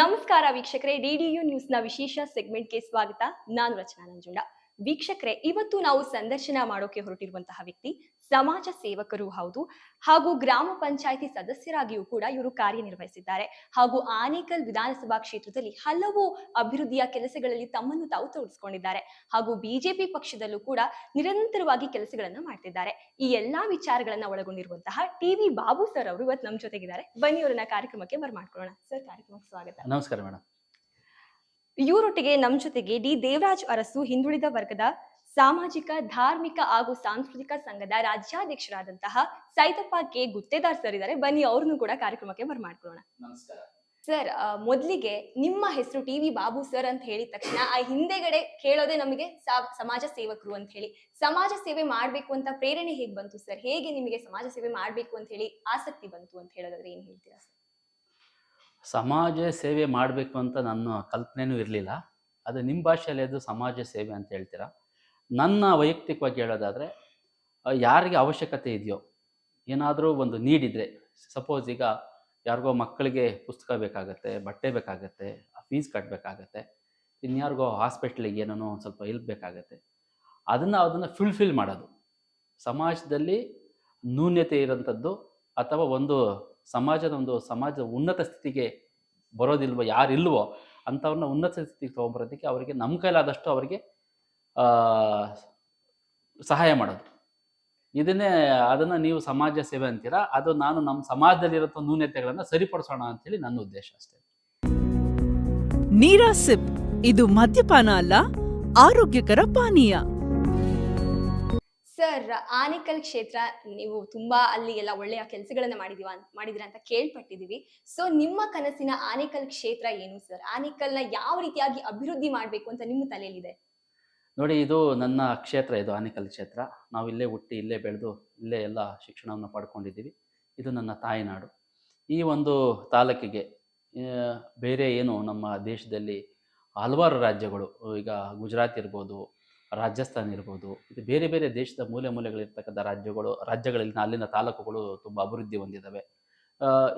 ನಮಸ್ಕಾರ ವೀಕ್ಷಕರೇ ಡಿಡಿಯು ನ್ಯೂಸ್ನ ವಿಶೇಷ ಸೆಗ್ಮೆಂಟ್ಗೆ ಸ್ವಾಗತ. ನಾನು ರಚನಾ ನಂಜುಂಡ. ವೀಕ್ಷಕರೇ, ಇವತ್ತು ನಾವು ಸಂದರ್ಶನ ಮಾಡೋಕೆ ಹೊರಟಿರುವಂತಹ ವ್ಯಕ್ತಿ ಸಮಾಜ ಸೇವಕರು ಹೌದು. ಹಾಗೂ ಗ್ರಾಮ ಪಂಚಾಯಿತಿ ಸದಸ್ಯರಾಗಿಯೂ ಕೂಡ ಇವರು ಕಾರ್ಯನಿರ್ವಹಿಸಿದ್ದಾರೆ. ಹಾಗೂ ಆನೇಕಲ್ ವಿಧಾನಸಭಾ ಕ್ಷೇತ್ರದಲ್ಲಿ ಹಲವು ಅಭಿವೃದ್ಧಿಯ ಕೆಲಸಗಳಲ್ಲಿ ತಮ್ಮನ್ನು ತಾವು ತೊಡಗಿಸಿಕೊಂಡಿದ್ದಾರೆ. ಹಾಗೂ ಬಿಜೆಪಿ ಪಕ್ಷದಲ್ಲೂ ಕೂಡ ನಿರಂತರವಾಗಿ ಕೆಲಸಗಳನ್ನ ಮಾಡ್ತಿದ್ದಾರೆ. ಈ ಎಲ್ಲಾ ವಿಚಾರಗಳನ್ನ ಒಳಗೊಂಡಿರುವಂತಹ ಟಿವಿ ಬಾಬು ಸರ್ ಅವರು ಇವತ್ತು ನಮ್ಮ ಜೊತೆಗಿದ್ದಾರೆ. ಬನ್ನಿ, ಅವರನ್ನ ಕಾರ್ಯಕ್ರಮಕ್ಕೆ ಬರ್ಮಾಡ್ಕೊಳ್ಳೋಣ ಸರ್, ಕಾರ್ಯಕ್ರಮಕ್ಕೆ ಸ್ವಾಗತ. ನಮಸ್ಕಾರ ಮೇಡಮ್. ಇವರೊಟ್ಟಿಗೆ ನಮ್ಮ ಜೊತೆಗೆ ಡಿ ದೇವರಾಜ್ ಅರಸು ಹಿಂದುಳಿದ ವರ್ಗದ ಸಾಮಾಜಿಕ ಧಾರ್ಮಿಕ ಹಾಗೂ ಸಾಂಸ್ಕೃತಿಕ ಸಂಘದ ರಾಜ್ಯಾಧ್ಯಕ್ಷರಾದಂತಹ ಸೈತಪ್ಪ ಕೆ. ಗುತ್ತೇದಾರ್ ಸರ್ ಇದ್ದಾರೆ ಬನ್ನಿ ಅವ್ರನ್ನು ಕೂಡ ಕಾರ್ಯಕ್ರಮಕ್ಕೆ ಬರ್ಮಾಡ್ಕೊಳ್ಳೋಣ ನಮಸ್ಕಾರ. ಸರ್ ಮೊದಲಿಗೆ ಮೊದ್ಲಿಗೆ ನಿಮ್ಮ ಹೆಸರು ಟಿ ವಿ ಬಾಬು ಸರ್ ಅಂತ ಹೇಳಿದ ತಕ್ಷಣ ಆ ಹಿಂದೆಗಡೆ ಕೇಳೋದೆ ನಮಗೆ ಸಮಾಜ ಸೇವಕರು ಅಂತ ಹೇಳಿ. ಸಮಾಜ ಸೇವೆ ಮಾಡ್ಬೇಕು ಅಂತ ಪ್ರೇರಣೆ ಹೇಗೆ ಬಂತು ಸರ್ ಹೇಗೆ ನಿಮಗೆ ಸಮಾಜ ಸೇವೆ ಮಾಡ್ಬೇಕು ಅಂತ ಹೇಳಿ ಆಸಕ್ತಿ ಬಂತು ಅಂತ ಹೇಳೋದಾದ್ರೆ ಏನ್ ಹೇಳ್ತೀರಾ ಸರ್ ಸಮಾಜ ಸೇವೆ ಮಾಡಬೇಕು ಅಂತ ನನ್ನ ಕಲ್ಪನೆನೂ ಇರಲಿಲ್ಲ. ಅದು ನಿಮ್ಮ ಭಾಷೆಯಲ್ಲಿ ಅದು ಸಮಾಜ ಸೇವೆ ಅಂತ ಹೇಳ್ತೀರಾ? ನನ್ನ ವೈಯಕ್ತಿಕವಾಗಿ ಹೇಳೋದಾದರೆ ಯಾರಿಗೆ ಅವಶ್ಯಕತೆ ಇದೆಯೋ, ಏನಾದರೂ ಒಂದು ನೀಡಿದರೆ ಸಪೋಸ್ ಈಗ ಯಾರಿಗೋ ಮಕ್ಕಳಿಗೆ ಪುಸ್ತಕ ಬೇಕಾಗತ್ತೆ, ಬಟ್ಟೆ ಬೇಕಾಗತ್ತೆ ಫೀಸ್ ಕಟ್ಟಬೇಕಾಗತ್ತೆ ಇನ್ಯಾರಿಗೋ ಹಾಸ್ಪಿಟ್ಲಿಗೆ ಏನೋ ಒಂದು ಸ್ವಲ್ಪ ಹೆಲ್ಪ್ ಬೇಕಾಗತ್ತೆ, ಅದನ್ನು ಅದನ್ನು ಫುಲ್ಫಿಲ್ ಮಾಡೋದು. ಸಮಾಜದಲ್ಲಿ ನ್ಯೂನ್ಯತೆ ಇರೋಂಥದ್ದು ಅಥವಾ ಒಂದು ಸಮಾಜದ ಒಂದು ಸಮಾಜದ ಉನ್ನತ ಸ್ಥಿತಿಗೆ ಬರೋದಿಲ್ವೋ, ಯಾರಿಲ್ವೋ ಅಂಥವ್ರನ್ನ ಉನ್ನತ ಸ್ಥಿತಿಗೆ ತೊಗೊಂಬರೋದಕ್ಕೆ ಅವರಿಗೆ ನಮ್ಮ ಕೈಲಾದಷ್ಟು ಅವರಿಗೆ ಸಹಾಯ ಮಾಡೋದು. ಇದನ್ನೇ ಅದನ್ನು ನೀವು ಸಮಾಜ ಸೇವೆ ಅಂತೀರಾ? ಅದು ನಾನು ನಮ್ಮ ಸಮಾಜದಲ್ಲಿರೋ ನ್ಯೂನ್ಯತೆಗಳನ್ನು ಸರಿಪಡಿಸೋಣ ಅಂತೇಳಿ ನನ್ನ ಉದ್ದೇಶ ಅಷ್ಟೇ. ನೀರಾ ಸಿಪ್, ಇದು ಮದ್ಯಪಾನ ಅಲ್ಲ, ಆರೋಗ್ಯಕರ ಪಾನೀಯ. ಸರ್, ಆನೇಕಲ್ ಕ್ಷೇತ್ರ, ನೀವು ತುಂಬಾ ಅಲ್ಲಿ ಎಲ್ಲ ಒಳ್ಳೆಯ ಕೆಲಸಗಳನ್ನ ಮಾಡಿದೀವ ಮಾಡಿದಿರ ಅಂತ ಕೇಳ್ಪಟ್ಟಿದೀವಿ. ಸೊ ನಿಮ್ಮ ಕನಸಿನ ಆನೇಕಲ್ ಕ್ಷೇತ್ರ ಏನು ಸರ್? ಆನೇಕಲ್ನ ಯಾವ ರೀತಿಯಾಗಿ ಅಭಿವೃದ್ಧಿ ಮಾಡಬೇಕು ಅಂತ ನಿಮ್ಮ ತಲೆಯಲ್ಲಿದೆ? ನೋಡಿ, ಇದು ನನ್ನ ಕ್ಷೇತ್ರ, ಇದು ಆನೇಕಲ್ ಕ್ಷೇತ್ರ. ನಾವು ಇಲ್ಲೇ ಹುಟ್ಟಿ, ಇಲ್ಲೇ ಬೆಳೆದು, ಇಲ್ಲೇ ಎಲ್ಲ ಶಿಕ್ಷಣವನ್ನು ಪಡ್ಕೊಂಡಿದ್ದೀವಿ. ಇದು ನನ್ನ ತಾಯಿನಾಡು. ಈ ಒಂದು ತಾಲೂಕಿಗೆ ಬೇರೆ ಏನು ನಮ್ಮ ದೇಶದಲ್ಲಿ ಹಲವಾರು ರಾಜ್ಯಗಳು, ಈಗ ಗುಜರಾತ್ ಇರ್ಬೋದು ರಾಜಸ್ಥಾನ್ ಇರ್ಬೋದು, ಇದು ಬೇರೆ ಬೇರೆ ದೇಶದ ಮೂಲೆ ಮೂಲೆಗಳಿರ್ತಕ್ಕಂಥ ರಾಜ್ಯಗಳು, ರಾಜ್ಯಗಳಲ್ಲಿನ ಅಲ್ಲಿನ ತಾಲೂಕುಗಳು ತುಂಬ ಅಭಿವೃದ್ಧಿ ಹೊಂದಿದ್ದಾವೆ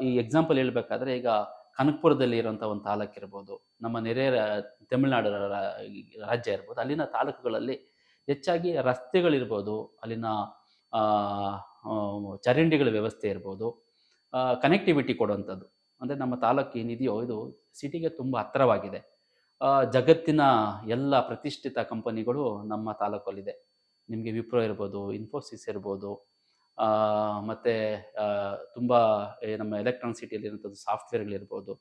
ಈ ಎಕ್ಸಾಂಪಲ್ ಹೇಳಬೇಕಾದ್ರೆ ಈಗ ಕನಕಪುರದಲ್ಲಿ ಇರುವಂಥ ಒಂದು ತಾಲೂಕು ಇರ್ಬೋದು, ನಮ್ಮ ನೆರೆ ತಮಿಳುನಾಡು ರಾಜ್ಯ ಇರ್ಬೋದು, ಅಲ್ಲಿನ ತಾಲೂಕುಗಳಲ್ಲಿ ಹೆಚ್ಚಾಗಿ ರಸ್ತೆಗಳಿರ್ಬೋದು, ಅಲ್ಲಿನ ಚರಂಡಿಗಳ ವ್ಯವಸ್ಥೆ ಇರ್ಬೋದು ಕನೆಕ್ಟಿವಿಟಿ ಕೊಡುವಂಥದ್ದು. ಅಂದರೆ ನಮ್ಮ ತಾಲೂಕು ಏನಿದೆಯೋ ಇದು ಸಿಟಿಗೆ ತುಂಬ ಹತ್ತಿರವಾಗಿದೆ. ಜಗತ್ತಿನ ಎಲ್ಲ ಪ್ರತಿಷ್ಠಿತ ಕಂಪನಿಗಳು ನಮ್ಮ ತಾಲೂಕಲ್ಲಿದೆ. ನಿಮಗೆ ವಿಪ್ರೋ ಇರ್ಬೋದು, ಇನ್ಫೋಸಿಸ್ ಇರ್ಬೋದು ಮತ್ತು ತುಂಬ ನಮ್ಮ ಎಲೆಕ್ಟ್ರಾನಿಕ್ ಸಿಟಿಯಲ್ಲಿರುವಂಥದ್ದು ಸಾಫ್ಟ್ವೇರ್ಗಳಿರ್ಬೋದು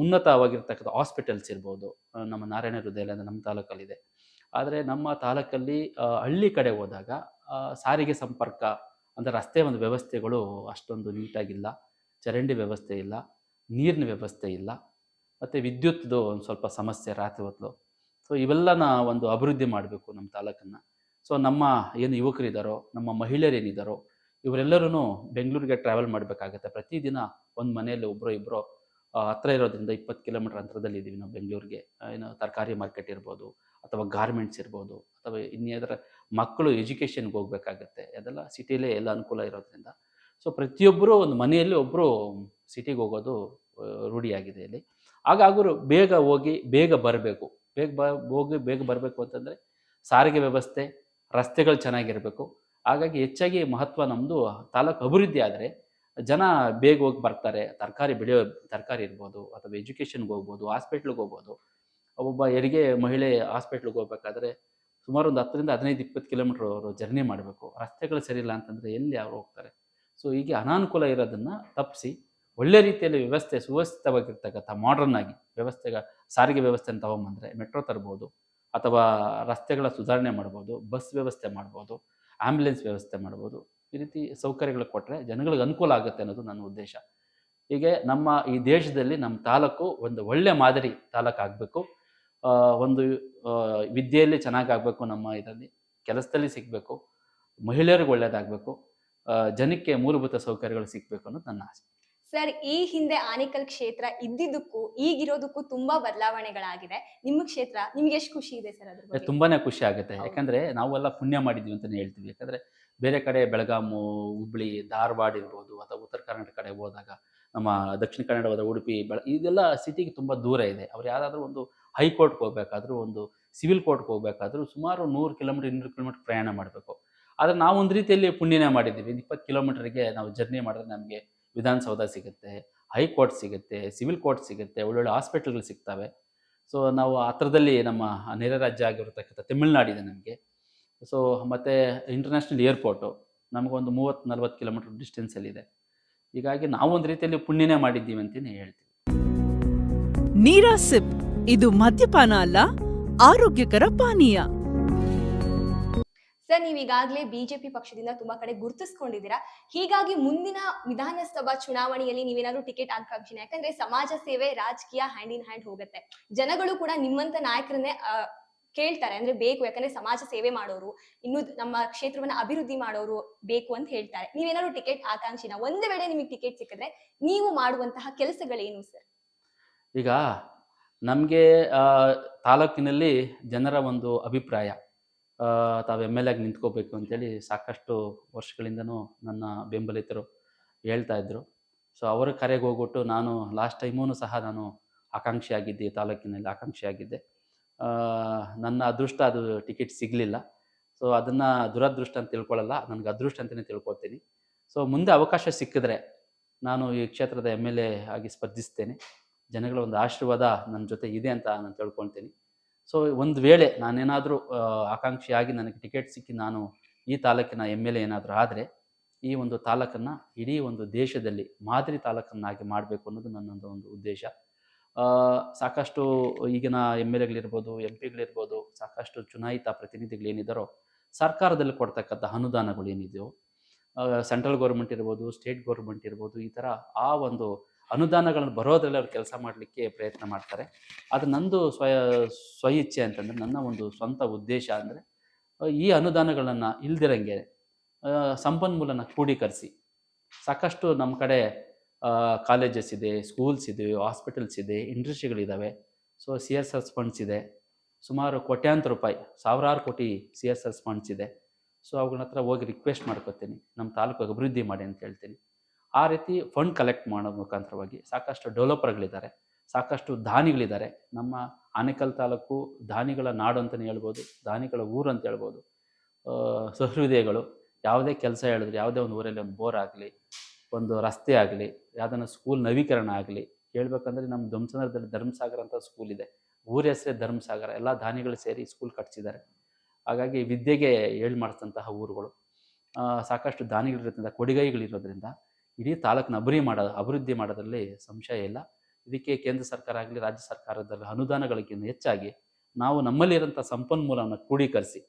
ಉನ್ನತವಾಗಿರ್ತಕ್ಕಂಥ ಹಾಸ್ಪಿಟಲ್ಸ್ ಇರ್ಬೋದು ನಮ್ಮ ನಾರಾಯಣ ಹೃದಯ ನಮ್ಮ ತಾಲೂಕಲ್ಲಿದೆ. ಆದರೆ ನಮ್ಮ ತಾಲೂಕಲ್ಲಿ ಹಳ್ಳಿ ಕಡೆ ಹೋದಾಗ ಸಾರಿಗೆ ಸಂಪರ್ಕ ಅಂದರೆ ರಸ್ತೆ ಒಂದು ವ್ಯವಸ್ಥೆಗಳು ಅಷ್ಟೊಂದು ನೀಟಾಗಿಲ್ಲ, ಚರಂಡಿ ವ್ಯವಸ್ಥೆ ಇಲ್ಲ, ನೀರಿನ ವ್ಯವಸ್ಥೆ ಇಲ್ಲ. ಮತ್ತು ವಿದ್ಯುತ್ದು ಒಂದು ಸ್ವಲ್ಪ ಸಮಸ್ಯೆ ರಾತ್ರಿ ಹೊತ್ತು ಸೊ ಇವೆಲ್ಲನ ಒಂದು ಅಭಿವೃದ್ಧಿ ಮಾಡಬೇಕು ನಮ್ಮ ತಾಲೂಕನ್ನು. ಸೊ ನಮ್ಮ ಏನು ಯುವಕರಿದ್ದಾರೋ ನಮ್ಮ ಮಹಿಳೆಯರೇನಿದ್ದಾರೋ ಇವರೆಲ್ಲರೂ ಬೆಂಗಳೂರಿಗೆ ಟ್ರಾವೆಲ್ ಮಾಡಬೇಕಾಗತ್ತೆ. ಪ್ರತಿದಿನ ಒಂದು ಮನೆಯಲ್ಲಿ ಒಬ್ಬರು ಇಬ್ಬರು ಹತ್ರ ಇರೋದ್ರಿಂದ ಇಪ್ಪತ್ತು ಕಿಲೋಮೀಟರ್ ಅಂತರದಲ್ಲಿ ಇದ್ದೀವಿ ನಾವು ಬೆಂಗಳೂರಿಗೆ. ಏನು ತರಕಾರಿ ಮಾರ್ಕೆಟ್ ಇರ್ಬೋದು, ಅಥವಾ ಗಾರ್ಮೆಂಟ್ಸ್ ಇರ್ಬೋದು, ಅಥವಾ ಇನ್ನೇದರ ಮಕ್ಕಳು ಎಜುಕೇಷನ್ಗೆ ಹೋಗ್ಬೇಕಾಗತ್ತೆ. ಅದೆಲ್ಲ ಸಿಟಿಯಲ್ಲೇ ಎಲ್ಲ ಅನುಕೂಲ ಇರೋದ್ರಿಂದ. ಸೊ ಪ್ರತಿಯೊಬ್ಬರು ಒಂದು ಮನೆಯಲ್ಲಿ ಒಬ್ಬರು ಸಿಟಿಗೆ ಹೋಗೋದು ರೂಢಿಯಾಗಿದೆ ಇಲ್ಲಿ. ಹಾಗಾಗರು ಬೇಗ ಹೋಗಿ ಬೇಗ ಬರಬೇಕು. ಬೇಗ ಬ, ಹೋಗಿ ಬೇಗ ಬರಬೇಕು ಅಂತಂದರೆ ಸಾರಿಗೆ ವ್ಯವಸ್ಥೆ, ರಸ್ತೆಗಳು ಚೆನ್ನಾಗಿರಬೇಕು. ಹಾಗಾಗಿ ಹೆಚ್ಚಾಗಿ ಮಹತ್ವ ನಮ್ಮದು ತಾಲೂಕು ಅಭಿವೃದ್ಧಿ ಆದರೆ ಜನ ಬೇಗ ಹೋಗಿ ಬರ್ತಾರೆ. ತರಕಾರಿ ಬೆಳೆಯೋ ತರಕಾರಿ ಇರ್ಬೋದು ಅಥವಾ ಎಜುಕೇಷನ್ಗೆ ಹೋಗ್ಬೋದು ಹಾಸ್ಪಿಟ್ಲಿಗೆ ಹೋಗ್ಬೋದು. ಒಬ್ಬ ಹೆರಿಗೆ ಮಹಿಳೆ ಹಾಸ್ಪಿಟ್ಲಿಗೆ ಹೋಗ್ಬೇಕಾದ್ರೆ ಸುಮಾರು ಒಂದು ಹತ್ತರಿಂದ ಹದಿನೈದು, ಇಪ್ಪತ್ತು ಕಿಲೋಮೀಟ್ರ್ ಅವರು ಜರ್ನಿ ಮಾಡಬೇಕು. ರಸ್ತೆಗಳು ಸರಿ ಇಲ್ಲ ಅಂತಂದರೆ ಎಲ್ಲಿ ಯಾರು ಹೋಗ್ತಾರೆ? ಸೊ ಹೀಗೆ ಅನಾನುಕೂಲ ಇರೋದನ್ನು ತಪ್ಪಿಸಿ ಒಳ್ಳೆ ರೀತಿಯಲ್ಲಿ ವ್ಯವಸ್ಥೆ ಸುವ್ಯವಸ್ಥಿತವಾಗಿರ್ತಕ್ಕಂಥ ಮಾಡರ್ನ್ ಆಗಿ ವ್ಯವಸ್ಥೆಗ, ಸಾರಿಗೆ ವ್ಯವಸ್ಥೆನ ತಗೊಂಬಂದರೆ ಮೆಟ್ರೋ ತರ್ಬೋದು, ಅಥವಾ ರಸ್ತೆಗಳ ಸುಧಾರಣೆ ಮಾಡ್ಬೋದು ಬಸ್ ವ್ಯವಸ್ಥೆ ಮಾಡ್ಬೋದು ಆ್ಯಂಬುಲೆನ್ಸ್ ವ್ಯವಸ್ಥೆ ಮಾಡ್ಬೋದು, ಈ ರೀತಿ ಸೌಕರ್ಯಗಳು ಕೊಟ್ಟರೆ ಜನಗಳಿಗೆ ಅನುಕೂಲ ಆಗುತ್ತೆ ಅನ್ನೋದು ನನ್ನ ಉದ್ದೇಶ. ಹೀಗೆ ನಮ್ಮ ಈ ದೇಶದಲ್ಲಿ ನಮ್ಮ ತಾಲೂಕು ಒಂದು ಒಳ್ಳೆ ಮಾದರಿ ತಾಲೂಕು ಆಗಬೇಕು. ಒಂದು ವಿದ್ಯೆಯಲ್ಲಿ ಚೆನ್ನಾಗಿ ಆಗಬೇಕು ನಮ್ಮ ಇದರಲ್ಲಿ, ಕೆಲಸದಲ್ಲಿ ಸಿಗಬೇಕು, ಮಹಿಳೆಯರಿಗೆ ಒಳ್ಳೆಯದಾಗಬೇಕು ಜನಕ್ಕೆ ಮೂಲಭೂತ ಸೌಕರ್ಯಗಳು ಸಿಗಬೇಕು ಅನ್ನೋದು ನನ್ನ ಆಸೆ. ಸರ್ ಈ ಹಿಂದೆ ಆನೇಕಲ್ ಕ್ಷೇತ್ರ ಇದ್ದಿದ್ದಕ್ಕೂ ಈಗಿರೋದಕ್ಕೂ ತುಂಬಾ ಬದಲಾವಣೆಗಳಾಗಿದೆ. ನಿಮ್ಮ ಕ್ಷೇತ್ರ ನಿಮ್ಗೆ ಎಷ್ಟು ಖುಷಿ ಇದೆ ಸರ್ ಅದ್ರ ತುಂಬಾನೇ ಖುಷಿ ಆಗುತ್ತೆ. ಯಾಕಂದ್ರೆ ನಾವೆಲ್ಲ ಪುಣ್ಯ ಮಾಡಿದ್ವಿ ಅಂತಾನೆ ಹೇಳ್ತೀವಿ. ಯಾಕಂದ್ರೆ ಬೇರೆ ಕಡೆ ಬೆಳಗಾಮು ಹುಬ್ಳಿ ಧಾರವಾಡ ಇರ್ಬೋದು ಅಥವಾ ಉತ್ತರ ಕರ್ನಾಟಕ ಕಡೆ ಹೋದಾಗ ನಮ್ಮ ದಕ್ಷಿಣ ಕನ್ನಡವಾದ ಉಡುಪಿ ಬೆಳ ಇದೆಲ್ಲ ಸಿಟಿಗೆ ತುಂಬ ದೂರ ಇದೆ. ಅವ್ರು ಯಾರಾದರೂ ಒಂದು ಹೈಕೋರ್ಟ್ಗೆ ಹೋಗ್ಬೇಕಾದ್ರೂ ಒಂದು ಸಿವಿಲ್ ಕೋರ್ಟ್ಗೆ ಹೋಗ್ಬೇಕಾದ್ರೂ ಸುಮಾರು ನೂರು ಕಿಲೋಮೀಟರ್ ಇನ್ನೂರು ಕಿಲೋಮೀಟರ್ ಪ್ರಯಾಣ ಮಾಡಬೇಕು. ಆದರೆ ನಾವು ಒಂದು ರೀತಿಯಲ್ಲಿ ಪುಣ್ಯನೇ ಮಾಡಿದ್ದೀವಿ. ಇಪ್ಪತ್ತು ಕಿಲೋಮೀಟರ್ಗೆ ನಾವು ಜರ್ನಿ ಮಾಡಿದ್ರೆ ನಮಗೆ ವಿಧಾನಸೌಧ ಸಿಗುತ್ತೆ, ಹೈಕೋರ್ಟ್ ಸಿಗುತ್ತೆ, ಸಿವಿಲ್ ಕೋರ್ಟ್ ಸಿಗುತ್ತೆ, ಒಳ್ಳೊಳ್ಳೆ ಹಾಸ್ಪಿಟಲ್ಗಳು ಸಿಗ್ತವೆ. ಸೊ ನಾವು ಹತ್ರದಲ್ಲಿ ನಮ್ಮ ನೆರೆ ರಾಜ್ಯ ಆಗಿರತಕ್ಕಂಥ ತಮಿಳ್ನಾಡಿದೆ ನಮಗೆ. ಸೊ ಮತ್ತು ಇಂಟರ್ನ್ಯಾಷನಲ್ ಏರ್ಪೋರ್ಟು ನಮಗೊಂದು ಮೂವತ್ತು ನಲ್ವತ್ತು ಕಿಲೋಮೀಟರ್ ಡಿಸ್ಟೆನ್ಸಲ್ಲಿದೆ ಹೀಗಾಗಿ ನಾವು ಒಂದು ರೀತಿಯಲ್ಲಿ ಪುಣ್ಯನೇ ಮಾಡಿದ್ದೀವಿ ಅಂತಲೇ ಹೇಳ್ತೀವಿ ನೀರಾ ಸಿಪ್, ಇದು ಮದ್ಯಪಾನ ಅಲ್ಲ, ಆರೋಗ್ಯಕರ ಪಾನೀಯ. ಸರ್ ನೀವು ಈಗಾಗಲೇ ಬಿಜೆಪಿ ಪಕ್ಷದಿಂದ ತುಂಬಾ ಕಡೆ ಗುರುತಿಸ್ಕೊಂಡಿದ್ದೀರಾ? ಹೀಗಾಗಿ ಮುಂದಿನ ವಿಧಾನಸಭಾ ಚುನಾವಣೆಯಲ್ಲಿ ನೀವೇನಾದ್ರೂ ಟಿಕೆಟ್ ಆಕಾಂಕ್ಷಿನ ಯಾಕಂದ್ರೆ ಸಮಾಜ ಸೇವೆ ರಾಜಕೀಯ ಹ್ಯಾಂಡ್ ಇನ್ ಹ್ಯಾಂಡ್ ಹೋಗುತ್ತೆ. ಜನಗಳು ಕೂಡ ನಿಮ್ಮಂತ ನಾಯಕರನ್ನೇ ಕೇಳ್ತಾರೆ. ಅಂದ್ರೆ ಬೇಕು, ಯಾಕಂದ್ರೆ ಸಮಾಜ ಸೇವೆ ಮಾಡೋರು, ಇನ್ನು ನಮ್ಮ ಕ್ಷೇತ್ರವನ್ನ ಅಭಿವೃದ್ಧಿ ಮಾಡೋರು ಬೇಕು ಅಂತ ಹೇಳ್ತಾರೆ. ನೀವೇನಾದ್ರು ಟಿಕೆಟ್ ಆಕಾಂಕ್ಷಿನ ಒಂದೇ ವೇಳೆ ನಿಮಗೆ ಟಿಕೆಟ್ ಸಿಕ್ಕಿದ್ರೆ ನೀವು ಮಾಡುವಂತಹ ಕೆಲಸಗಳೇನು ಸರ್ ಈಗ ನಮಗೆ ತಾಲೂಕಿನಲ್ಲಿ ಜನರ ಒಂದು ಅಭಿಪ್ರಾಯ. ತಾವು ಎಂ ಎಲ್ ಆಗಿ ನಿಂತ್ಕೋಬೇಕು ಅಂತೇಳಿ ಸಾಕಷ್ಟು ವರ್ಷಗಳಿಂದನೂ ನನ್ನ ಬೆಂಬಲಿತರು ಹೇಳ್ತಾ ಇದ್ದರು ಸೊ ಅವರ ಕರೆಗೆ ಹೋಗ್ಬಿಟ್ಟು ನಾನು ಲಾಸ್ಟ್ ಟೈಮೂ ಸಹ ನಾನು ಆಕಾಂಕ್ಷಿಯಾಗಿದ್ದೆ, ಈ ತಾಲೂಕಿನಲ್ಲಿ ಆಕಾಂಕ್ಷಿಯಾಗಿದ್ದೆ. ಆಗಿದ್ದೆ ನನ್ನ ಅದೃಷ್ಟ ಅದು ಟಿಕೆಟ್ ಸಿಗಲಿಲ್ಲ. ಸೊ ಅದನ್ನು ದುರದೃಷ್ಟ ಅಂತ ತಿಳ್ಕೊಳ್ಳಲ್ಲ ನನಗೆ ಅದೃಷ್ಟ ಅಂತಲೇ ತಿಳ್ಕೊಳ್ತೀನಿ. ಸೊ ಮುಂದೆ ಅವಕಾಶ ಸಿಕ್ಕಿದ್ರೆ ನಾನು ಈ ಕ್ಷೇತ್ರದ ಎಂ ಎಲ್ ಎ ಆಗಿ ಸ್ಪರ್ಧಿಸ್ತೇನೆ. ಜನಗಳ ಒಂದು ಆಶೀರ್ವಾದ ನನ್ನ ಜೊತೆ ಇದೆ ಅಂತ ನಾನು ತಿಳ್ಕೊಳ್ತೀನಿ. ಸೊ ಒಂದು ವೇಳೆ ನಾನೇನಾದರೂ ಆಕಾಂಕ್ಷಿಯಾಗಿ ನನಗೆ ಟಿಕೆಟ್ ಸಿಕ್ಕಿ ನಾನು ಈ ತಾಲೂಕಿನ ಎಂ ಎಲ್ ಎ ಏನಾದರೂ ಆದರೆ, ಈ ಒಂದು ತಾಲೂಕನ್ನು ಇಡೀ ಒಂದು ದೇಶದಲ್ಲಿ ಮಾದರಿ ತಾಲೂಕನ್ನಾಗಿ ಮಾಡಬೇಕು ಅನ್ನೋದು ನನ್ನೊಂದು ಒಂದು ಉದ್ದೇಶ. ಸಾಕಷ್ಟು ಈಗಿನ ಎಂ ಎಲ್ ಎಗಳಿರ್ಬೋದು ಎಂ ಪಿಗಳಿರ್ಬೋದು ಸಾಕಷ್ಟು ಚುನಾಯಿತ ಪ್ರತಿನಿಧಿಗಳೇನಿದ್ದಾರೋ ಸರ್ಕಾರದಲ್ಲಿ ಕೊಡ್ತಕ್ಕಂಥ ಅನುದಾನಗಳು ಏನಿದೆಯೋ ಸೆಂಟ್ರಲ್ ಗೌರ್ಮೆಂಟ್ ಇರ್ಬೋದು, ಸ್ಟೇಟ್ ಗೌರ್ಮೆಂಟ್ ಇರ್ಬೋದು, ಈ ಥರ ಆ ಒಂದು ಅನುದಾನಗಳನ್ನು ಬರೋದ್ರಲ್ಲಿ ಅವ್ರು ಕೆಲಸ ಮಾಡಲಿಕ್ಕೆ ಪ್ರಯತ್ನ ಮಾಡ್ತಾರೆ. ಅದು ನಂದು ಸ್ವಯ ಸ್ವ ಇಚ್ಛೆ ಅಂತಂದರೆ ನನ್ನ ಒಂದು ಸ್ವಂತ ಉದ್ದೇಶ ಅಂದರೆ ಈ ಅನುದಾನಗಳನ್ನು ಇಲ್ದಿರಂಗೆ ಸಂಪನ್ಮೂಲನ ಕ್ರೋಢೀಕರಿಸಿ ಸಾಕಷ್ಟು ನಮ್ಮ ಕಡೆ ಕಾಲೇಜಸ್ ಇದೆ, ಸ್ಕೂಲ್ಸ್ ಇದೆ, ಹಾಸ್ಪಿಟಲ್ಸ್ ಇದೆ ಇಂಡಸ್ಟ್ರಿಗಳಿದ್ದಾವೆ so, C S S funds ಇದೆ. ಸುಮಾರು ಕೋಟ್ಯಾಂತರ ರೂಪಾಯಿ, ಸಾವಿರಾರು ಕೋಟಿ ಸಿ ಎಸ್ ಎಸ್ ಫಂಡ್ಸ್ ಇದೆ. ಸೊ, ಅವುಗಳ ಹತ್ರ ಹೋಗಿ ರಿಕ್ವೆಸ್ಟ್ ಮಾಡ್ಕೋತೀನಿ. ನಮ್ಮ ತಾಲೂಕು ಅಭಿವೃದ್ಧಿ ಮಾಡಿ ಅಂತ ಹೇಳ್ತೀನಿ. ಆ ರೀತಿ ಫಂಡ್ ಕಲೆಕ್ಟ್ ಮಾಡೋ ಮುಖಾಂತರವಾಗಿ ಸಾಕಷ್ಟು ಡೆವಲಪರ್ಗಳಿದ್ದಾರೆ ಸಾಕಷ್ಟು ದಾನಿಗಳಿದ್ದಾರೆ. ನಮ್ಮ ಆನೇಕಲ್ ತಾಲೂಕು ದಾನಿಗಳ ನಾಡು ಅಂತಲೇ ಹೇಳ್ಬೋದು, ದಾನಿಗಳ ಊರು ಅಂತ ಹೇಳ್ಬೋದು. ಸಹೃದಯಗಳು, ಯಾವುದೇ ಕೆಲಸ ಹೇಳಿದ್ರು ಯಾವುದೇ ಒಂದು ಊರಲ್ಲಿ ಒಂದು ಬೋರ್ ಆಗಲಿ, ಒಂದು ರಸ್ತೆ ಆಗಲಿ ಯಾವುದನ್ನ ಸ್ಕೂಲ್ ನವೀಕರಣ ಆಗಲಿ, ಹೇಳ್ಬೇಕಂದ್ರೆ ನಮ್ಮ ಧ್ವಂಸನಗರದಲ್ಲಿ ಧರ್ಮಸಾಗರ ಅಂತ ಸ್ಕೂಲ್ ಇದೆ. ಊರ ಹೆಸರೇ ಧರ್ಮಸಾಗರ, ಎಲ್ಲ ದಾನಿಗಳು ಸೇರಿ ಸ್ಕೂಲ್ ಕಟ್ಸಿದ್ದಾರೆ. ಹಾಗಾಗಿ ವಿದ್ಯೆಗೆ ಏಳು ಮಾಡಿಸಿದಂತಹ ಊರುಗಳು ಸಾಕಷ್ಟು ದಾನಿಗಳಿರೋದ್ರಿಂದ ಕೊಡುಗೈಗಳಿರೋದ್ರಿಂದ ಇಡೀ ತಾಲೂಕನ್ನ ಅಭಿವೃದ್ಧಿ ಮಾಡೋದು ಅಭಿವೃದ್ಧಿ ಮಾಡೋದ್ರಲ್ಲಿ ಸಂಶಯ ಇಲ್ಲ. ಇದಕ್ಕೆ ಕೇಂದ್ರ ಸರ್ಕಾರ ಆಗಲಿ, ರಾಜ್ಯ ಸರ್ಕಾರದಲ್ಲಿ ಅನುದಾನಗಳಿಗಿಂತ ಹೆಚ್ಚಾಗಿ ನಾವು ನಮ್ಮಲ್ಲಿರೋಂಥ ಸಂಪನ್ಮೂಲವನ್ನು ಕ್ರೋಢೀಕರಿಸಿ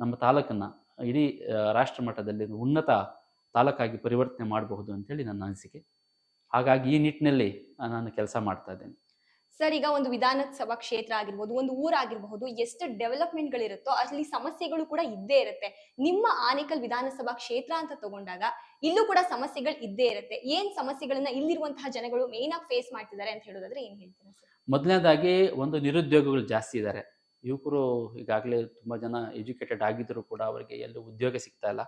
ನಮ್ಮ ತಾಲೂಕನ್ನು ಇಡೀ ರಾಷ್ಟ್ರ ಮಟ್ಟದಲ್ಲಿ ಉನ್ನತ ತಾಲೂಕಾಗಿ ಪರಿವರ್ತನೆ ಮಾಡಬಹುದು ಅಂತೇಳಿ ನನ್ನ ಅನಿಸಿಕೆ. ಹಾಗಾಗಿ ಈ ನಿಟ್ಟಿನಲ್ಲಿ ನಾನು ಕೆಲಸ ಮಾಡ್ತಾ ಇದ್ದೇನೆ. ಸರ್ ಈಗ ಒಂದು ವಿಧಾನಸಭಾ ಕ್ಷೇತ್ರ ಆಗಿರ್ಬೋದು, ಒಂದು ಊರಾಗಿರ್ಬಹುದು, ಎಷ್ಟು ಡೆವಲಪ್ಮೆಂಟ್ ಗಳಿರುತ್ತೋ ಅಲ್ಲಿ ಸಮಸ್ಯೆಗಳು ಕೂಡ ಇದ್ದೇ ಇರುತ್ತೆ. ನಿಮ್ಮ ಆನೇಕಲ್ ವಿಧಾನಸಭಾ ಕ್ಷೇತ್ರ ಅಂತ ತಗೊಂಡಾಗ ಇಲ್ಲೂ ಕೂಡ ಸಮಸ್ಯೆಗಳು ಇದ್ದೇ ಇರುತ್ತೆ. ಏನ್ ಸಮಸ್ಯೆಗಳನ್ನ ಇಲ್ಲಿರುವಂತಹ ಜನಗಳು ಮೇನ್ ಆಗಿ ಫೇಸ್ ಮಾಡ್ತಿದ್ದಾರೆ ಅಂತ ಹೇಳೋದಾದ್ರೆ ಏನ್ ಹೇಳ್ತೀರಾ ಮೊದಲನೇದಾಗಿ ಒಂದು ನಿರುದ್ಯೋಗಗಳು ಜಾಸ್ತಿ ಇದ್ದಾರೆ ಯುವಕರು ಈಗಾಗಲೇ ತುಂಬ ಜನ ಎಜುಕೇಟೆಡ್ ಆಗಿದ್ದರೂ ಕೂಡ ಅವರಿಗೆ ಎಲ್ಲೂ ಉದ್ಯೋಗ ಸಿಗ್ತಾ ಇಲ್ಲ.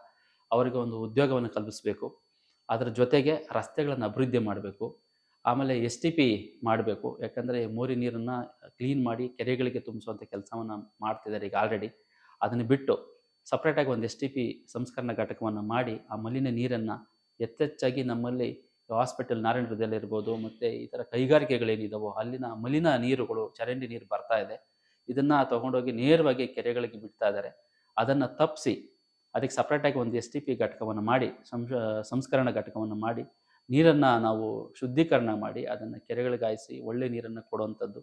ಅವರಿಗೆ ಒಂದು ಉದ್ಯೋಗವನ್ನು ಕಲ್ಪಿಸಬೇಕು. ಅದರ ಜೊತೆಗೆ ರಸ್ತೆಗಳನ್ನು ಅಭಿವೃದ್ಧಿ ಮಾಡಬೇಕು. ಆಮೇಲೆ ಎಸ್ ಟಿ ಪಿ ಮಾಡಬೇಕು. ಯಾಕಂದರೆ ಮೋರಿ ನೀರನ್ನು ಕ್ಲೀನ್ ಮಾಡಿ ಕೆರೆಗಳಿಗೆ ತುಂಬಿಸುವಂಥ ಕೆಲಸವನ್ನು ಮಾಡ್ತಿದ್ದಾರೆ ಈಗ ಆಲ್ರೆಡಿ ಅದನ್ನು ಬಿಟ್ಟು ಸಪ್ರೇಟಾಗಿ ಒಂದು ಎಸ್ ಟಿ ಪಿ ಸಂಸ್ಕರಣಾ ಘಟಕವನ್ನು ಮಾಡಿ ಆ ಮಲಿನ ನೀರನ್ನು ಹೆಚ್ಚೆಚ್ಚಾಗಿ ನಮ್ಮಲ್ಲಿ ಹಾಸ್ಪಿಟಲ್ ನಾರಾಯಣ ಹೃದಯಲ್ಲಿ ಇರ್ಬೋದು, ಮತ್ತು ಈ ಥರ ಕೈಗಾರಿಕೆಗಳೇನಿದಾವೋ, ಅಲ್ಲಿನ ಮಲಿನ ನೀರುಗಳು, ಚರಂಡಿ ನೀರು ಬರ್ತಾ ಇದೆ. ಇದನ್ನು ತೊಗೊಂಡೋಗಿ ನೇರವಾಗಿ ಕೆರೆಗಳಿಗೆ ಬಿಡ್ತಾ ಇದ್ದಾರೆ. ಅದನ್ನು ತಪ್ಪಿಸಿ ಅದಕ್ಕೆ ಸಪ್ರೇಟಾಗಿ ಒಂದು ಎಸ್ ಟಿ ಪಿ ಘಟಕವನ್ನು ಮಾಡಿ, ಸಂಶ, ಸಂಸ್ಕರಣ ಘಟಕವನ್ನು ಮಾಡಿ ನೀರನ್ನು ನಾವು ಶುದ್ಧೀಕರಣ ಮಾಡಿ ಅದನ್ನು ಕೆರೆಗಳಿಗಾಯಿಸಿ ಒಳ್ಳೆ ನೀರನ್ನು ಕೊಡುವಂಥದ್ದು.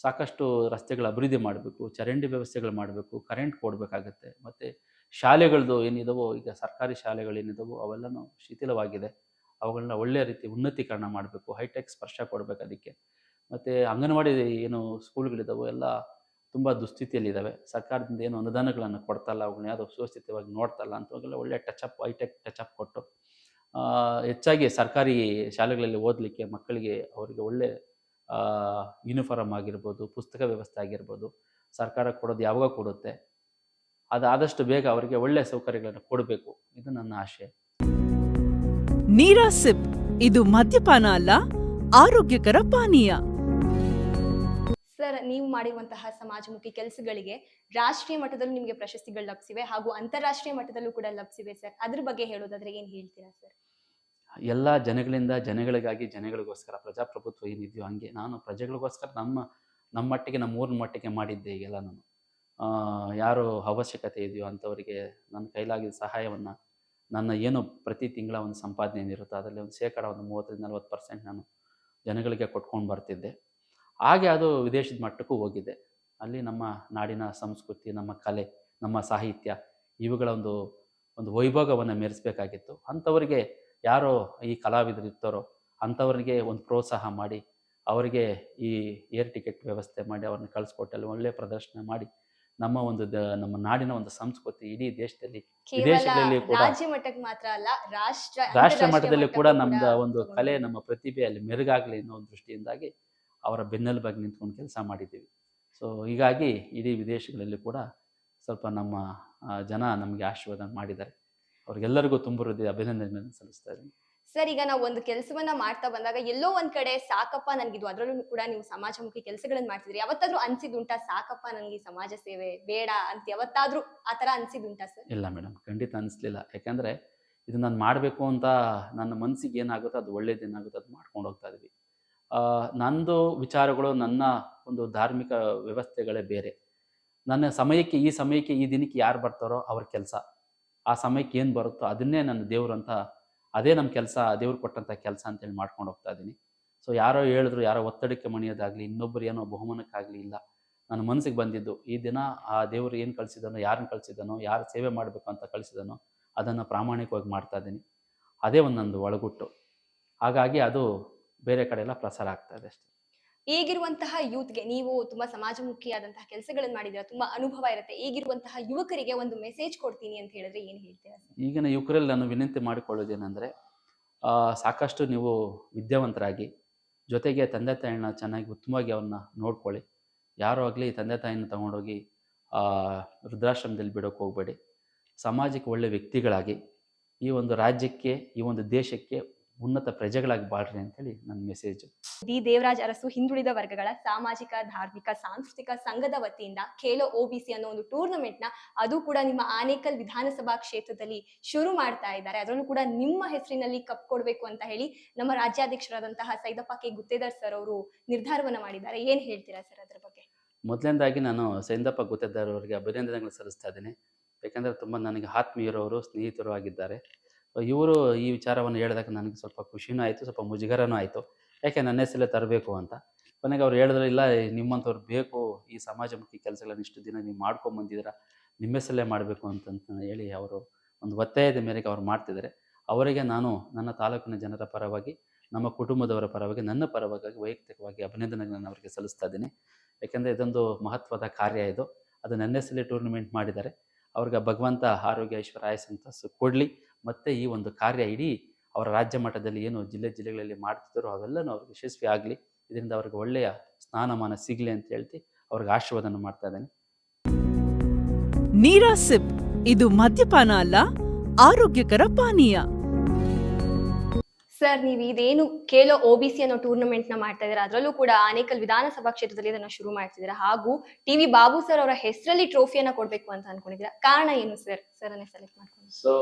ಸಾಕಷ್ಟು ರಸ್ತೆಗಳ ಅಭಿವೃದ್ಧಿ ಮಾಡಬೇಕು, ಚರಂಡಿ ವ್ಯವಸ್ಥೆಗಳು ಮಾಡಬೇಕು ಕರೆಂಟ್ ಕೊಡಬೇಕಾಗತ್ತೆ. ಮತ್ತು ಶಾಲೆಗಳದ್ದು ಏನಿದಾವೋ, ಈಗ ಸರ್ಕಾರಿ ಶಾಲೆಗಳೇನಿದಾವೋ ಅವೆಲ್ಲನೂ ಶಿಥಿಲವಾಗಿದೆ. ಅವುಗಳನ್ನ ಒಳ್ಳೆಯ ರೀತಿ ಉನ್ನತೀಕರಣ ಮಾಡಬೇಕು, ಹೈಟೆಕ್ ಸ್ಪರ್ಶ ಕೊಡಬೇಕು ಅದಕ್ಕೆ. ಮತ್ತು ಅಂಗನವಾಡಿ ಏನು ಸ್ಕೂಲ್ಗಳಿದಾವೋ, ಎಲ್ಲ ತುಂಬ ದುಸ್ಥಿತಿಯಲ್ಲಿದ್ದಾವೆ ಸರ್ಕಾರದಿಂದ ಏನು ಅನುದಾನಗಳನ್ನು ಕೊಡ್ತಲ್ಲ ಅವುಗಳನ್ನ ಯಾವುದೋ ಸುವ್ಯವಸ್ಥಿತವಾಗಿ ನೋಡ್ತಲ್ಲ ಅಂಥವಾಗೆಲ್ಲ ಒಳ್ಳೆ ಟಚಪ್ ಹೈಟೆಕ್ ಅಪ್ ಕೊಟ್ಟು. ಹೆಚ್ಚಾಗಿ ಸರ್ಕಾರಿ ಶಾಲೆಗಳಲ್ಲಿ ಓದಲಿಕ್ಕೆ ಮಕ್ಕಳಿಗೆ ಅವರಿಗೆ ಒಳ್ಳೆ ಯೂನಿಫಾರ್ಮ್ ಆಗಿರ್ಬೋದು ಪುಸ್ತಕ ವ್ಯವಸ್ಥೆ ಆಗಿರ್ಬೋದು ಸರ್ಕಾರ ಕೊಡೋದು ಯಾವಾಗ ಕೊಡುತ್ತೆ. ಅದು ಆದಷ್ಟು ಬೇಗ ಅವರಿಗೆ ಒಳ್ಳೆಯ ಸೌಕರ್ಯಗಳನ್ನು ಕೊಡಬೇಕು. ಇದು ನನ್ನ ಆಶೆ. ನೀರಾ ಸಿಪ್ ಇದು ಮದ್ಯಪಾನ ಅಲ್ಲ ಆರೋಗ್ಯಕರ ಪಾನೀಯ. ಸರ್ ನೀವು ಮಾಡಿರುವಂತಹ ಸಮಾಜಮುಖಿ ಕೆಲಸಗಳಿಗೆ ರಾಷ್ಟ್ರೀಯ ಮಟ್ಟದಲ್ಲೂ ನಿಮಗೆ ಪ್ರಶಸ್ತಿಗಳು ಲಭಿಸಿವೆ ಹಾಗೂ ಅಂತಾರಾಷ್ಟ್ರೀಯ ಮಟ್ಟದಲ್ಲೂ ಕೂಡ ಲಭಿಸಿವೆ ಸರ್. ಅದ್ರ ಬಗ್ಗೆ ಹೇಳೋದಾದ್ರೆ ಏನ್ ಹೇಳ್ತೀರಾ ಸರ್? ಎಲ್ಲ ಜನಗಳಿಂದ ಜನಗಳಿಗಾಗಿ ಜನಗಳಿಗೋಸ್ಕರ ಪ್ರಜಾಪ್ರಭುತ್ವ ಏನಿದೆಯೋ ಹಂಗೆ ನಾನು ಪ್ರಜೆಗಳಿಗೋಸ್ಕರ ನಮ್ಮ ನಮ್ಮ ಮಟ್ಟಿಗೆ ನಮ್ಮ ಊರಿನ ಮಟ್ಟಿಗೆ ಮಾಡಿದ್ದೆ ಈಗೆಲ್ಲ ನಾನು. ಯಾರು ಅವಶ್ಯಕತೆ ಇದೆಯೋ ಅಂಥವರಿಗೆ ನನ್ನ ಕೈಲಾಗಿದ್ದ ಸಹಾಯವನ್ನು ನನ್ನ ಏನು ಪ್ರತಿ ತಿಂಗಳ ಒಂದು ಸಂಪಾದನೆ ಏನಿರುತ್ತೋ ಅದರಲ್ಲಿ ಒಂದು ಶೇಕಡ ಒಂದು ಮೂವತ್ತರಿಂದ ನಲ್ವತ್ತು ಪರ್ಸೆಂಟ್ ನಾನು ಜನಗಳಿಗೆ ಕೊಟ್ಕೊಂಡು ಬರ್ತಿದ್ದೆ. ಹಾಗೆ ಅದು ವಿದೇಶದ ಮಟ್ಟಕ್ಕೂ ಹೋಗಿದೆ. ಅಲ್ಲಿ ನಮ್ಮ ನಾಡಿನ ಸಂಸ್ಕೃತಿ, ನಮ್ಮ ಕಲೆ, ನಮ್ಮ ಸಾಹಿತ್ಯ ಇವುಗಳ ಒಂದು ಒಂದು ವೈಭೋಗವನ್ನು ಮೆರೆಸಬೇಕಾಗಿತ್ತು. ಅಂಥವರಿಗೆ ಯಾರೋ ಈ ಕಲಾವಿದರು ಇರ್ತಾರೋ ಅಂಥವ್ರಿಗೆ ಒಂದು ಪ್ರೋತ್ಸಾಹ ಮಾಡಿ ಅವರಿಗೆ ಈ ಏರ್ ಟಿಕೆಟ್ ವ್ಯವಸ್ಥೆ ಮಾಡಿ ಅವ್ರನ್ನ ಕಳಿಸ್ಕೊಟ್ಟಲ್ಲಿ ಒಳ್ಳೆ ಪ್ರದರ್ಶನ ಮಾಡಿ ನಮ್ಮ ಒಂದು ನಮ್ಮ ನಾಡಿನ ಒಂದು ಸಂಸ್ಕೃತಿ ಇಡೀ ದೇಶದಲ್ಲಿ ದೇಶದಲ್ಲಿ ವಿದೇಶಗಳಲ್ಲಿ ಕೂಡ- ರಾಜ್ಯ ಮಟ್ಟಕ್ಕೆ ಮಾತ್ರ ಅಲ್ಲ ರಾಷ್ಟ್ರ ರಾಷ್ಟ್ರ ಮಟ್ಟದಲ್ಲಿ ಕೂಡ ನಮ್ದ ನಮ್ದು ಒಂದು ಕಲೆ ನಮ್ಮ ಪ್ರತಿಭೆ ಅಲ್ಲಿ ಮೆರುಗಾಗಲಿ ಅನ್ನೋ ಒಂದು ದೃಷ್ಟಿಯಿಂದಾಗಿ ಅವರ ಬೆನ್ನೆಲುಬಾಗಿ ನಿಂತ್ಕೊಂಡು ಕೆಲಸ ಮಾಡಿದ್ದೀವಿ. ಸೊ ಹೀಗಾಗಿ ಇಡೀ ವಿದೇಶಗಳಲ್ಲಿ ಕೂಡ ಸ್ವಲ್ಪ ನಮ್ಮ ಜನ ನಮಗೆ ಆಶೀರ್ವಾದ ಮಾಡಿದ್ದಾರೆ. ಅವ್ರಿಗೆಲ್ಲರಿಗೂ ತುಂಬ ಹೃದಯ ಅಭಿನಂದನೆ ಸಲ್ಲಿಸ್ತಾ ಇದ್ದೀನಿ. ಸರ್ ಈಗ ನಾವು ಒಂದು ಕೆಲಸವನ್ನ ಮಾಡ್ತಾ ಬಂದಾಗ ಎಲ್ಲೋ ಒಂದ್ ಕಡೆ ಸಾಕಪ್ಪ ನನ್ಗಿದು ಅದ್ರಲ್ಲೂ ಕೂಡ ನೀವು ಸಮಾಜಮುಖಿ ಕೆಲಸಗಳನ್ನ ಮಾಡ್ತಿದ್ರಿ ಯಾವತ್ತಾದ್ರೂ ಅನ್ಸಿದುಂಟಾ ಸಾಕಪ್ಪ ನನ್ಗೆ ಸಮಾಜ ಸೇವೆ ಬೇಡ ಅಂತ ಯಾವತ್ತಾದ್ರೂ ಆತರ ಅನ್ಸಿದುಂಟಾ ಸರ್? ಇಲ್ಲ ಮೇಡಮ್ ಖಂಡಿತ ಅನಿಸ್ಲಿಲ್ಲ. ಯಾಕಂದ್ರೆ ಇದು ನಾನು ಮಾಡಬೇಕು ಅಂತ ನನ್ನ ಮನಸ್ಸಿಗೆ ಏನಾಗುತ್ತೋ ಅದು ಒಳ್ಳೇದೇನಾಗುತ್ತೋ ಅದು ಮಾಡ್ಕೊಂಡು ಹೋಗ್ತಾ ಇದ್ವಿ. ಆ, ನಂದು ವಿಚಾರಗಳು ನನ್ನ ಒಂದು ಧಾರ್ಮಿಕ ವ್ಯವಸ್ಥೆಗಳೇ ಬೇರೆ. ನನ್ನ ಸಮಯಕ್ಕೆ ಈ ಸಮಯಕ್ಕೆ ಈ ದಿನಕ್ಕೆ ಯಾರು ಬರ್ತಾರೋ ಅವ್ರ ಕೆಲಸ. ಆ ಸಮಯಕ್ಕೆ ಏನು ಬರುತ್ತೋ ಅದನ್ನೇ ನನ್ನ ದೇವ್ರು ಅಂತ, ಅದೇ ನಮ್ಮ ಕೆಲಸ ದೇವ್ರು ಕೊಟ್ಟಂಥ ಕೆಲಸ ಅಂತೇಳಿ ಮಾಡ್ಕೊಂಡು ಹೋಗ್ತಾ ಇದ್ದೀನಿ ಸೊ ಯಾರೋ ಹೇಳಿದ್ರು, ಯಾರೋ ಒತ್ತಡಕ್ಕೆ ಮಣಿಯೋದಾಗಲಿ ಇನ್ನೊಬ್ಬರು ಏನೋ ಬಹುಮಾನಕ್ಕಾಗಲಿ ಇಲ್ಲ. ನನ್ನ ಮನಸ್ಸಿಗೆ ಬಂದಿದ್ದು, ಈ ದಿನ ಆ ದೇವರು ಏನು ಕಳಿಸಿದನೋ ಯಾರನ್ನ ಕಳಿಸಿದನೋ, ಯಾರು ಸೇವೆ ಮಾಡಬೇಕು ಅಂತ ಕಳಿಸಿದನೋ, ಅದನ್ನು ಪ್ರಾಮಾಣಿಕವಾಗಿ ಮಾಡ್ತಾ ಇದ್ದೀನಿ ಅದೇ ಒಂದು ನಂದು ಒಳಗುಟ್ಟು. ಹಾಗಾಗಿ ಅದು ಬೇರೆ ಕಡೆ ಎಲ್ಲ ಪ್ರಸಾರ ಆಗ್ತಾ ಇದೆ ಅಷ್ಟೇ. ಈಗಿರುವಂತಹ ಯೂತ್ಗೆ ನೀವು ತುಂಬಾ ಸಮಾಜಮುಖಿಯಾದಂತಹ ಕೆಲಸಗಳನ್ನ ಮಾಡಿದ್ರೆ ತುಂಬಾ ಅನುಭವ ಇರುತ್ತೆ. ಈಗಿರುವಂತಹ ಯುವಕರಿಗೆ ಒಂದು ಮೆಸೇಜ್ ಕೊಡ್ತೀನಿ ಅಂತ ಹೇಳಿದ್ರೆ ಏನ್ ಹೇಳ್ತೀರಾ ಈಗಿನ ಯುವಕರಲ್ಲಿ ನಾನು ವಿನಂತಿ ಆ ಸಾಕಷ್ಟು ನೀವು ವಿದ್ಯಾವಂತರಾಗಿ ಜೊತೆಗೆ ತಂದೆ ತಾಯಿನ ಚೆನ್ನಾಗಿ ಉತ್ತಮವಾಗಿ ಅವನ್ನ ನೋಡ್ಕೊಳ್ಳಿ. ಯಾರು ಆಗಲಿ ತಂದೆ ತಾಯಿನ ತಗೊಂಡೋಗಿ ಆ, ವೃದ್ಧಾಶ್ರಮದಲ್ಲಿ ಬಿಡೋಕೆ ಹೋಗಬೇಡಿ. ಸಮಾಜಕ್ಕೆ ಒಳ್ಳೆ ವ್ಯಕ್ತಿಗಳಾಗಿ ಈ ಒಂದು ರಾಜ್ಯಕ್ಕೆ ಈ ಒಂದು ದೇಶಕ್ಕೆ ಉನ್ನತ ಪ್ರಜೆಗಳಾಗಿ ಬಾಳ್ರಿ ಅಂತೇಳಿ ನನ್ನ ಮೆಸೇಜ್ ಡಿ. ದೇವರಾಜ್ ಅರಸು ಹಿಂದುಳಿದ ವರ್ಗಗಳ ಸಾಮಾಜಿಕ ಧಾರ್ಮಿಕ ಸಾಂಸ್ಕೃತಿಕ ಸಂಘದ ವತಿಯಿಂದ ಖೇಲೋ ಒಬಿಸಿ ಅನ್ನೋ ಒಂದು ಟೂರ್ನಮೆಂಟ್ನ ಅದು ಕೂಡ ನಿಮ್ಮ ಆನೇಕಲ್ ವಿಧಾನಸಭಾ ಕ್ಷೇತ್ರದಲ್ಲಿ ಶುರು ಮಾಡ್ತಾ ಇದ್ದಾರೆ. ಅದರಲ್ಲೂ ಕೂಡ ನಿಮ್ಮ ಹೆಸರಿನಲ್ಲಿ ಕಪ್ ಕೊಡ್ಬೇಕು ಅಂತ ಹೇಳಿ ನಮ್ಮ ರಾಜ್ಯಾಧ್ಯಕ್ಷರಾದಂತಹ ಸೈದಪ್ಪ ಕೆ. ಗುತ್ತೇದಾರ್ ಸರ್ ಅವರು ನಿರ್ಧಾರವನ್ನ ಮಾಡಿದ್ದಾರೆ. ಏನ್ ಹೇಳ್ತೀರಾ ಸರ್ ಅದ್ರ ಬಗ್ಗೆ? ಮೊದಲನೇದಾಗಿ ನಾನು ಸೈಂದಪ್ಪ ಗುತ್ತೇದಾರ್ ಅವರಿಗೆ ಅಭಿನಂದನೆಗಳು ಸಲ್ಲಿಸ್ತಾ ಇದ್ದೇನೆ. ಯಾಕಂದ್ರೆ ತುಂಬಾ ನನಗೆ ಆತ್ಮೀಯರವರು ಸ್ನೇಹಿತರು ಆಗಿದ್ದಾರೆ. ಇವರು ಈ ವಿಚಾರವನ್ನು ಹೇಳಿದಾಗ ನನಗೆ ಸ್ವಲ್ಪ ಖುಷಿನೂ ಆಯಿತು, ಸ್ವಲ್ಪ ಮುಜುಗರನೂ ಆಯಿತು. ಯಾಕೆ ನನ್ನ ಹೆಸರಲ್ಲೇ ತರಬೇಕು ಅಂತ? ಕೊನೆಗೆ ಅವ್ರು ಹೇಳಿದ್ರು, ಇಲ್ಲ, ನಿಮ್ಮಂಥವ್ರು ಬೇಕು. ಈ ಸಮಾಜಮುಖಿ ಕೆಲಸಗಳನ್ನು ಇಷ್ಟು ದಿನ ನೀವು ಮಾಡ್ಕೊಂಬಂದಿದ್ದೀರ ನಿಮ್ಮ ಹೆಸರಲ್ಲೇ ಮಾಡಬೇಕು ಅಂತಂತ ಹೇಳಿ ಅವರು ಒಂದು ಒತ್ತಾಯದ ಮೇರೆಗೆ ಅವ್ರು ಮಾಡ್ತಿದ್ದಾರೆ. ಅವರಿಗೆ ನಾನು, ನನ್ನ ತಾಲೂಕಿನ ಜನರ ಪರವಾಗಿ, ನಮ್ಮ ಕುಟುಂಬದವರ ಪರವಾಗಿ, ನನ್ನ ಪರವಾಗಿ ವೈಯಕ್ತಿಕವಾಗಿ ಅಭಿನಂದನೆಗಳನ್ನು ಅವರಿಗೆ ಸಲ್ಲಿಸ್ತಾ ಇದ್ದೀನಿ. ಯಾಕೆಂದರೆ ಇದೊಂದು ಮಹತ್ವದ ಕಾರ್ಯ ಇದು. ಅದು ನನ್ನ ಹೆಸರಲ್ಲಿ ಟೂರ್ನಮೆಂಟ್ ಮಾಡಿದ್ದಾರೆ. ಅವ್ರಿಗೆ ಭಗವಂತ ಆರೋಗ್ಯ, ಐಶ್ವರ್ಯ ಆಯಸ್ ಅಂತಸ್ತು ಕೊಡಲಿ. ಮತ್ತು ಈ ಒಂದು ಕಾರ್ಯ ಇಡೀ ಅವರ ರಾಜ್ಯ ಮಟ್ಟದಲ್ಲಿ ಏನು ಜಿಲ್ಲೆ ಜಿಲ್ಲೆಗಳಲ್ಲಿ ಮಾಡ್ತಿದ್ದಾರೋ ಅವೆಲ್ಲನೂ ಅವ್ರಿಗೆ ಯಶಸ್ವಿ ಆಗಲಿ. ಇದರಿಂದ ಅವ್ರಿಗೆ ಒಳ್ಳೆಯ ಸ್ನಾನಮಾನ ಸಿಗಲಿ ಅಂತ ಹೇಳ್ತಿ ಅವ್ರಿಗೆ ಆಶೀರ್ವಾದನ ಮಾಡ್ತಾ ಇದ್ದೇನೆ. ನೀರಾ ಸಿಪ್ ಇದು ಮದ್ಯಪಾನ ಅಲ್ಲ ಆರೋಗ್ಯಕರ ಪಾನೀಯ. ಸರ್ ನೀವು ಇದೇನು ಬಿ ಸಿ ಅನ್ನೋ ಟೂರ್ನಮೆಂಟ್ನ ಮಾಡ್ತಾ ಇದ್ದೀರಾ? ಅದರಲ್ಲೂ ಕೂಡ ಆನೇಕಲ್ ವಿಧಾನಸಭಾ ಕ್ಷೇತ್ರದಲ್ಲಿ ಇದನ್ನು ಶುರು ಮಾಡ್ತಿದ್ದೀರಾ? ಹಾಗೂ ಟಿ ವಿ ಬಾಬು ಸರ್ ಅವರ ಹೆಸರಲ್ಲಿ ಟ್ರೋಫಿಯನ್ನ ಕೊಡ್ಬೇಕು ಅಂತ ಅನ್ಕೊಂಡಿದ್ದೀರಾ? ಕಾರಣ ಏನು ಸರ್? ಸರ್ ಅನ್ನೇ ಸೆಲೆಕ್ಟ್ ಮಾಡ್ಕೊಂಡು. ಸೊ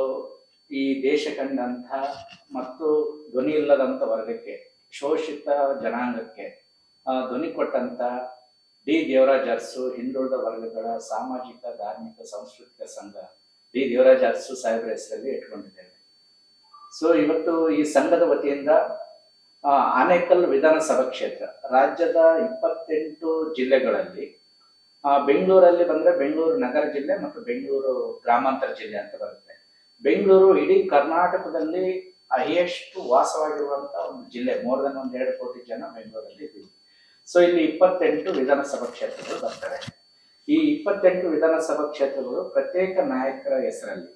ಈ ದೇಶ ಕಂಡಂಥ ಮತ್ತು ಧ್ವನಿ ಇಲ್ಲದಂಥ ವರ್ಗಕ್ಕೆ, ಶೋಷಿತ ಜನಾಂಗಕ್ಕೆ ಧ್ವನಿ ಕೊಟ್ಟಂತ ಡಿ. ದೇವರಾಜ್ ಅರ್ಸು, ಹಿಂದುಳಿದ ವರ್ಗಗಳ ಸಾಮಾಜಿಕ, ಧಾರ್ಮಿಕ, ಸಾಂಸ್ಕೃತಿಕ ಸಂಘ ಡಿ. ದೇವರಾಜ್ ಅರ್ಸು ಸಾಹೇಬರ ಹೆಸರಲ್ಲಿ ಇಟ್ಕೊಂಡಿದ್ದೇವೆ ಸೊ ಇವತ್ತು ಈ ಸಂಘದ ವತಿಯಿಂದ ಆನೇಕಲ್ ವಿಧಾನಸಭಾ ಕ್ಷೇತ್ರ, ರಾಜ್ಯದ ಇಪ್ಪತ್ತೆಂಟು ಜಿಲ್ಲೆಗಳಲ್ಲಿ ಬೆಂಗಳೂರಲ್ಲಿ ಬಂದ್ರೆ ಬೆಂಗಳೂರು ನಗರ ಜಿಲ್ಲೆ ಮತ್ತು ಬೆಂಗಳೂರು ಗ್ರಾಮಾಂತರ ಜಿಲ್ಲೆ ಅಂತ ಬರುತ್ತೆ. ಬೆಂಗಳೂರು ಇಡೀ ಕರ್ನಾಟಕದಲ್ಲಿ ಹೈಯೆಸ್ಟ್ ವಾಸವಾಗಿರುವಂತ ಒಂದು ಜಿಲ್ಲೆ ಮೋರ್ ದನ್ ಒಂದ್ ಎರಡು ಕೋಟಿ ಜನ ಬೆಂಗಳೂರಲ್ಲಿ ಇದ್ದೀವಿ. ಸೊ ಇಲ್ಲಿ ಇಪ್ಪತ್ತೆಂಟು ವಿಧಾನಸಭಾ ಕ್ಷೇತ್ರಗಳು ಬರ್ತವೆ. ಈ ಇಪ್ಪತ್ತೆಂಟು ವಿಧಾನಸಭಾ ಕ್ಷೇತ್ರಗಳು ಪ್ರತ್ಯೇಕ ನಾಯಕರ ಹೆಸರಲ್ಲಿ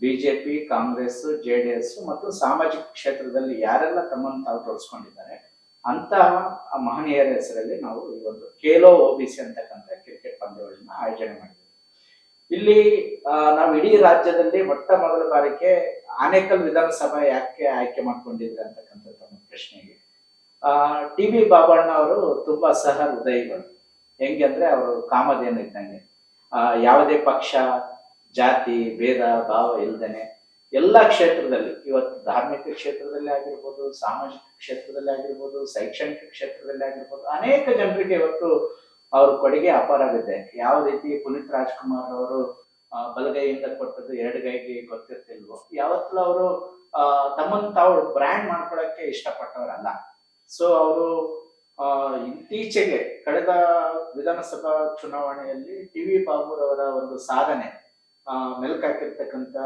BJP, Congress, J D S ಮತ್ತು ಸಾಮಾಜಿಕ ಕ್ಷೇತ್ರದಲ್ಲಿ ಯಾರೆಲ್ಲ ತಮ್ಮನ್ನು ತಾವು ತೋರಿಸ್ಕೊಂಡಿದ್ದಾರೆ, ಅಂತಹ ಮಹನೀಯರ ಹೆಸರಲ್ಲಿ ನಾವು ಈ ಒಂದು ಖೇಲೋ ಸಿ ಅಂತಕ್ಕಂಥ ಕ್ರಿಕೆಟ್ ಪಂದ್ಯಾವಳಿನ ಆಯೋಜನೆ ಮಾಡಿದ್ದೇವೆ. ಇಲ್ಲಿ ನಾವು ಇಡೀ ರಾಜ್ಯದಲ್ಲಿ ಮೊಟ್ಟ ಮೊದಲ ಬಾರಿಗೆ ಆನೇಕಲ್ ವಿಧಾನಸಭಾ ಯಾಕೆ ಆಯ್ಕೆ ಮಾಡ್ಕೊಂಡಿದ್ರೆ ಅಂತಕ್ಕಂಥ ತಮ್ಮ ಪ್ರಶ್ನೆಗೆ. ಟಿ ಬಿ ಬಾಬಣ್ಣ ಅವರು ತುಂಬಾ ಸಹ ಹೃದಯಗಳು. ಹೆಂಗೆ ಅಂದ್ರೆ ಅವರು ಕಾಮಧೇನು ಇದ್ದಂಗೆ. ಯಾವುದೇ ಪಕ್ಷ, ಜಾತಿ, ಭೇದ, ಭಾವ ಇಲ್ದೇನೆ ಎಲ್ಲ ಕ್ಷೇತ್ರದಲ್ಲಿ, ಇವತ್ತು ಧಾರ್ಮಿಕ ಕ್ಷೇತ್ರದಲ್ಲಿ ಆಗಿರ್ಬೋದು, ಸಾಮಾಜಿಕ ಕ್ಷೇತ್ರದಲ್ಲಿ ಆಗಿರ್ಬೋದು, ಶೈಕ್ಷಣಿಕ ಕ್ಷೇತ್ರದಲ್ಲಿ ಆಗಿರ್ಬೋದು, ಅನೇಕ ಜನರಿಗೆ ಇವತ್ತು ಅವ್ರ ಕೊಡುಗೆ ಆಗುತ್ತೆ. ಯಾವ ರೀತಿ ಪುನೀತ್ ರಾಜ್ಕುಮಾರ್ ಅವರು ಬಲಗೈಯಿಂದ ಕೊಟ್ಟದ್ದು ಎರಡು ಗೈಗೆ ಗೊತ್ತಿರ್ತಿಲ್ವೋ. ಯಾವತ್ತೂ ಅವರು ತಮ್ಮನ್ನು ತಾವು ಬ್ರ್ಯಾಂಡ್ ಮಾಡ್ಕೊಳಕ್ಕೆ ಇಷ್ಟಪಟ್ಟವರಲ್ಲ. ಸೊ ಅವರು ಇತ್ತೀಚೆಗೆ ಕಳೆದ ವಿಧಾನಸಭಾ ಚುನಾವಣೆಯಲ್ಲಿ ಟಿ ವಿ ಬಾಬುರವರ ಒಂದು ಸಾಧನೆ ಆ, ಮೆಲುಕಾಕಿರ್ತಕ್ಕಂಥ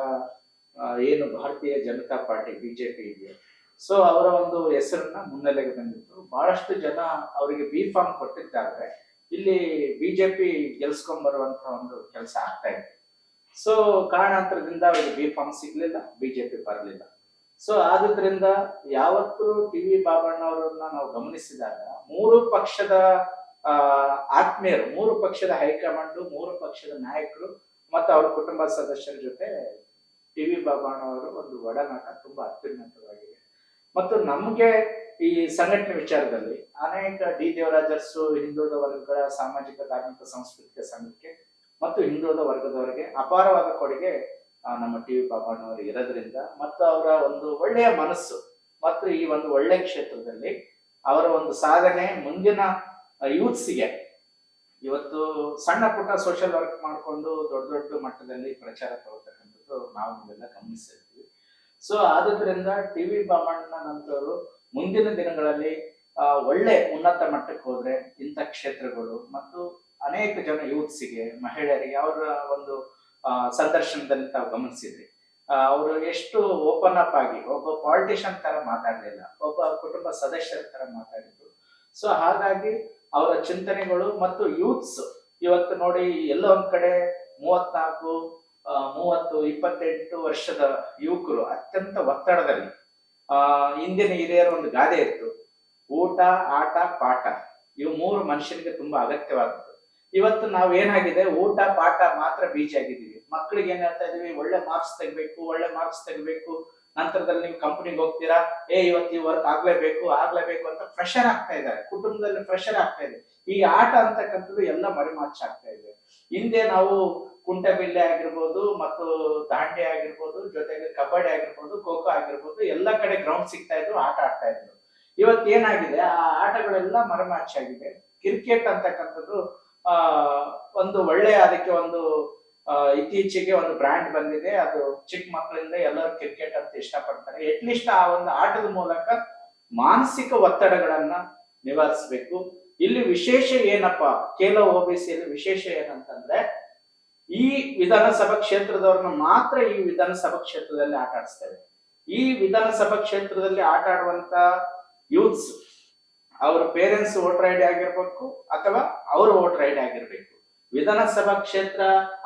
ಏನು ಭಾರತೀಯ ಜನತಾ ಪಾರ್ಟಿ ಬಿಜೆಪಿ ಇದೆಯೋ. ಸೊ ಅವರ ಒಂದು ಹೆಸರನ್ನ ಮುನ್ನೆಲೆಗೆ ತಂದಿತ್ತು. ಬಹಳಷ್ಟು ಜನ ಅವರಿಗೆ ಬಿ ಫಾರ್ಮ್ ಕೊಟ್ಟಿದ್ದಾರೆ. ಇಲ್ಲಿ ಬಿಜೆಪಿ ಗೆಲ್ಸ್ಕೊಂಡ್ ಬರುವಂತ ಒಂದು ಕೆಲಸ ಆಗ್ತಾ ಇದೆ. ಸೊ ಕಾರಣಾಂತರದಿಂದ ಅವರಿಗೆ ಬಿ ಫಾರ್ಮ್ ಸಿಗ್ಲಿಲ್ಲ ಬಿಜೆಪಿ ಬರಲಿಲ್ಲ. ಸೊ ಆದ್ರಿಂದ ಯಾವತ್ತು ಟಿ ವಿ ಬಾಬಣ್ಣ ಅವರನ್ನ ನಾವು ಗಮನಿಸಿದಾಗ ಮೂರು ಪಕ್ಷದ ಆತ್ಮೀಯರು, ಮೂರು ಪಕ್ಷದ ಹೈಕಮಾಂಡ್, ಮೂರು ಪಕ್ಷದ ನಾಯಕರು ಮತ್ತು ಅವ್ರ ಕುಟುಂಬ ಸದಸ್ಯರ ಜೊತೆ ಟಿ ವಿ ಬಾಬಣ್ಣ ಅವರು ಒಂದು ಒಡನಾಟ ತುಂಬಾ ಅತ್ಯುನ್ನತವಾಗಿದೆ. ಮತ್ತು ನಮಗೆ ಈ ಸಂಘಟನೆ ವಿಚಾರದಲ್ಲಿ ಅನೇಕ ಡಿ ದೇವರಾಜರ್ಸು ಹಿಂದುಳಿದ ವರ್ಗಗಳ ಸಾಮಾಜಿಕ ಧಾರ್ಮಿಕ ಸಾಂಸ್ಕೃತಿಕ ಸಂಘಕ್ಕೆ ಮತ್ತು ಹಿಂದುಳಿದ ವರ್ಗದವರಿಗೆ ಅಪಾರವಾದ ಕೊಡುಗೆ ನಮ್ಮ ಟಿ ವಿ ಪಾಪಣ್ಣವರು ಇರೋದ್ರಿಂದ ಮತ್ತು ಅವರ ಒಂದು ಒಳ್ಳೆಯ ಮನಸ್ಸು ಮತ್ತು ಈ ಒಂದು ಒಳ್ಳೆಯ ಕ್ಷೇತ್ರದಲ್ಲಿ ಅವರ ಒಂದು ಸಾಧನೆ ಮುಂದಿನ ಯೂತ್ಸಿಗೆ. ಇವತ್ತು ಸಣ್ಣ ಪುಟ್ಟ ಸೋಷಿಯಲ್ ವರ್ಕ್ ಮಾಡಿಕೊಂಡು ದೊಡ್ಡ ದೊಡ್ಡ ಮಟ್ಟದಲ್ಲಿ ಪ್ರಚಾರ ತಗೋತಕ್ಕಂಥದ್ದು ನಾವು ಗಮನಿಸಿರ್ತೀವಿ. ಸೊ ಆದ್ರಿಂದ ಟಿ ವಿ ಬಾಮಣ್ಣನಂತವರು ಮುಂದಿನ ದಿನಗಳಲ್ಲಿ ಒಳ್ಳೆ ಉನ್ನತ ಮಟ್ಟಕ್ಕೆ ಹೋದ್ರೆ ಇಂಥ ಕ್ಷೇತ್ರಗಳು ಮತ್ತು ಅನೇಕ ಜನ ಯೂತ್ಸಿಗೆ, ಮಹಿಳೆಯರಿಗೆ ಅವರ ಒಂದು ಸಂದರ್ಶನದಲ್ಲಿ ತಾವು ಗಮನಿಸಿದ್ರಿ. ಅವರು ಎಷ್ಟು ಓಪನ್ ಅಪ್ ಆಗಿ, ಒಬ್ಬ ಪಾಲಿಟಿಷಿಯನ್ ತರ ಮಾತಾಡಲಿಲ್ಲ, ಒಬ್ಬ ಕುಟುಂಬ ಸದಸ್ಯರ ತರ ಮಾತಾಡಿದ್ರು. ಸೊ ಹಾಗಾಗಿ ಅವರ ಚಿಂತನೆಗಳು ಮತ್ತು ಯೂತ್ಸ್ ಇವತ್ತು ನೋಡಿ ಎಲ್ಲ ಒಂದ್ ಕಡೆ ಮೂವತ್ನಾಲ್ಕು ಮೂವತ್ತು, ಇಪ್ಪತ್ತೆಂಟು ವರ್ಷದ ಯುವಕರು ಅತ್ಯಂತ ಒತ್ತಡದಲ್ಲಿ ಆ, ಹಿಂದಿನ ಹಿರಿಯರ ಒಂದು ಗಾದೆ ಇತ್ತು. ಊಟ, ಆಟ, ಪಾಠ. ಇವು ಮೂರು ಮನುಷ್ಯನಿಗೆ ತುಂಬಾ ಅಗತ್ಯವಾದದ್ದು. ಇವತ್ತು ನಾವ್ ಏನಾಗಿದೆ? ಊಟ, ಪಾಠ ಮಾತ್ರ ಬೀಜ ಆಗಿದ್ದೀವಿ. ಮಕ್ಕಳಿಗೆ ಏನ್ ಹೇಳ್ತಾ ಇದೀವಿ? ಒಳ್ಳೆ ಮಾರ್ಕ್ಸ್ ತೆಗಿಬೇಕು, ಒಳ್ಳೆ ಮಾರ್ಕ್ಸ್ ತೆಗಿಬೇಕು. ನಂತರದಲ್ಲಿ ನೀವು ಕಂಪ್ನಿಗೆ ಹೋಗ್ತೀರಾ? ಏ, ಇವತ್ತು ಈ ವರ್ಕ್ ಆಗ್ಲೇಬೇಕು ಆಗ್ಲೇಬೇಕು ಅಂತ ಪ್ರೆಷರ್ ಆಗ್ತಾ ಇದ್ದಾರೆ. ಕುಟುಂಬದಲ್ಲಿ ಪ್ರೆಷರ್ ಆಗ್ತಾ ಇದೆ. ಈ ಆಟ ಅಂತಕ್ಕಂಥದ್ದು ಎಲ್ಲ ಮರಿಮಾಚ್ ಆಗ್ತಾ ಇದೆ. ಹಿಂದೆ ನಾವು ಕುಂಟೆಬಿಲ್ಲೆ ಆಗಿರ್ಬೋದು, ಮತ್ತು ದಾಂಡೆ ಆಗಿರ್ಬೋದು, ಜೊತೆಗೆ ಕಬಡ್ಡಿ ಆಗಿರ್ಬೋದು, ಖೋ ಖೋ ಆಗಿರ್ಬೋದು, ಎಲ್ಲ ಕಡೆ ಗ್ರೌಂಡ್ ಸಿಗ್ತಾ ಇದ್ರು, ಆಟ ಆಡ್ತಾ ಇದ್ರು. ಇವತ್ತು ಏನಾಗಿದೆ? ಆ ಆಟಗಳೆಲ್ಲ ಮರಮಾಚಿ ಆಗಿದೆ ಕ್ರಿಕೆಟ್ ಅಂತಕ್ಕಂಥದ್ದು, ಆ, ಒಂದು ಒಳ್ಳೆಯ, ಅದಕ್ಕೆ ಒಂದು ಇತ್ತೀಚೆಗೆ ಒಂದು ಬ್ರ್ಯಾಂಡ್ ಬಂದಿದೆ. ಅದು ಚಿಕ್ಕ ಮಕ್ಕಳಿಂದ ಎಲ್ಲರೂ ಕ್ರಿಕೆಟ್ ಅಂತ ಇಷ್ಟಪಡ್ತಾರೆ. ಅಟ್ಲೀಸ್ಟ್ ಆ ಒಂದು ಆಟದ ಮೂಲಕ ಮಾನಸಿಕ ಒತ್ತಡಗಳನ್ನ ನಿವಾರಿಸಬೇಕು. ಇಲ್ಲಿ ವಿಶೇಷ ಏನಪ್ಪಾ? ಬಿ ಓಬಿಸಿಯಲ್ಲಿ ವಿಶೇಷ ಏನಂತಂದ್ರೆ ಈ ವಿಧಾನಸಭಾ ಕ್ಷೇತ್ರದವ್ರನ್ನ ಮಾತ್ರ ಈ ವಿಧಾನಸಭಾ ಕ್ಷೇತ್ರದಲ್ಲಿ ಆಟ ಆಡಿಸ್ತೇವೆ ಈ ವಿಧಾನಸಭಾ ಕ್ಷೇತ್ರದಲ್ಲಿ ಆಟ ಆಡುವಂತ ಯೂತ್ಸ್ ಅವ್ರ ಪೇರೆಂಟ್ಸ್ ವೋಟರ್ ಐ ಡಿ ಆಗಿರ್ಬೇಕು ಅಥವಾ ಅವ್ರ ವೋಟರ್ ಐ ಡಿ ಆಗಿರ್ಬೇಕು. ವಿಧಾನಸಭಾ ಕ್ಷೇತ್ರ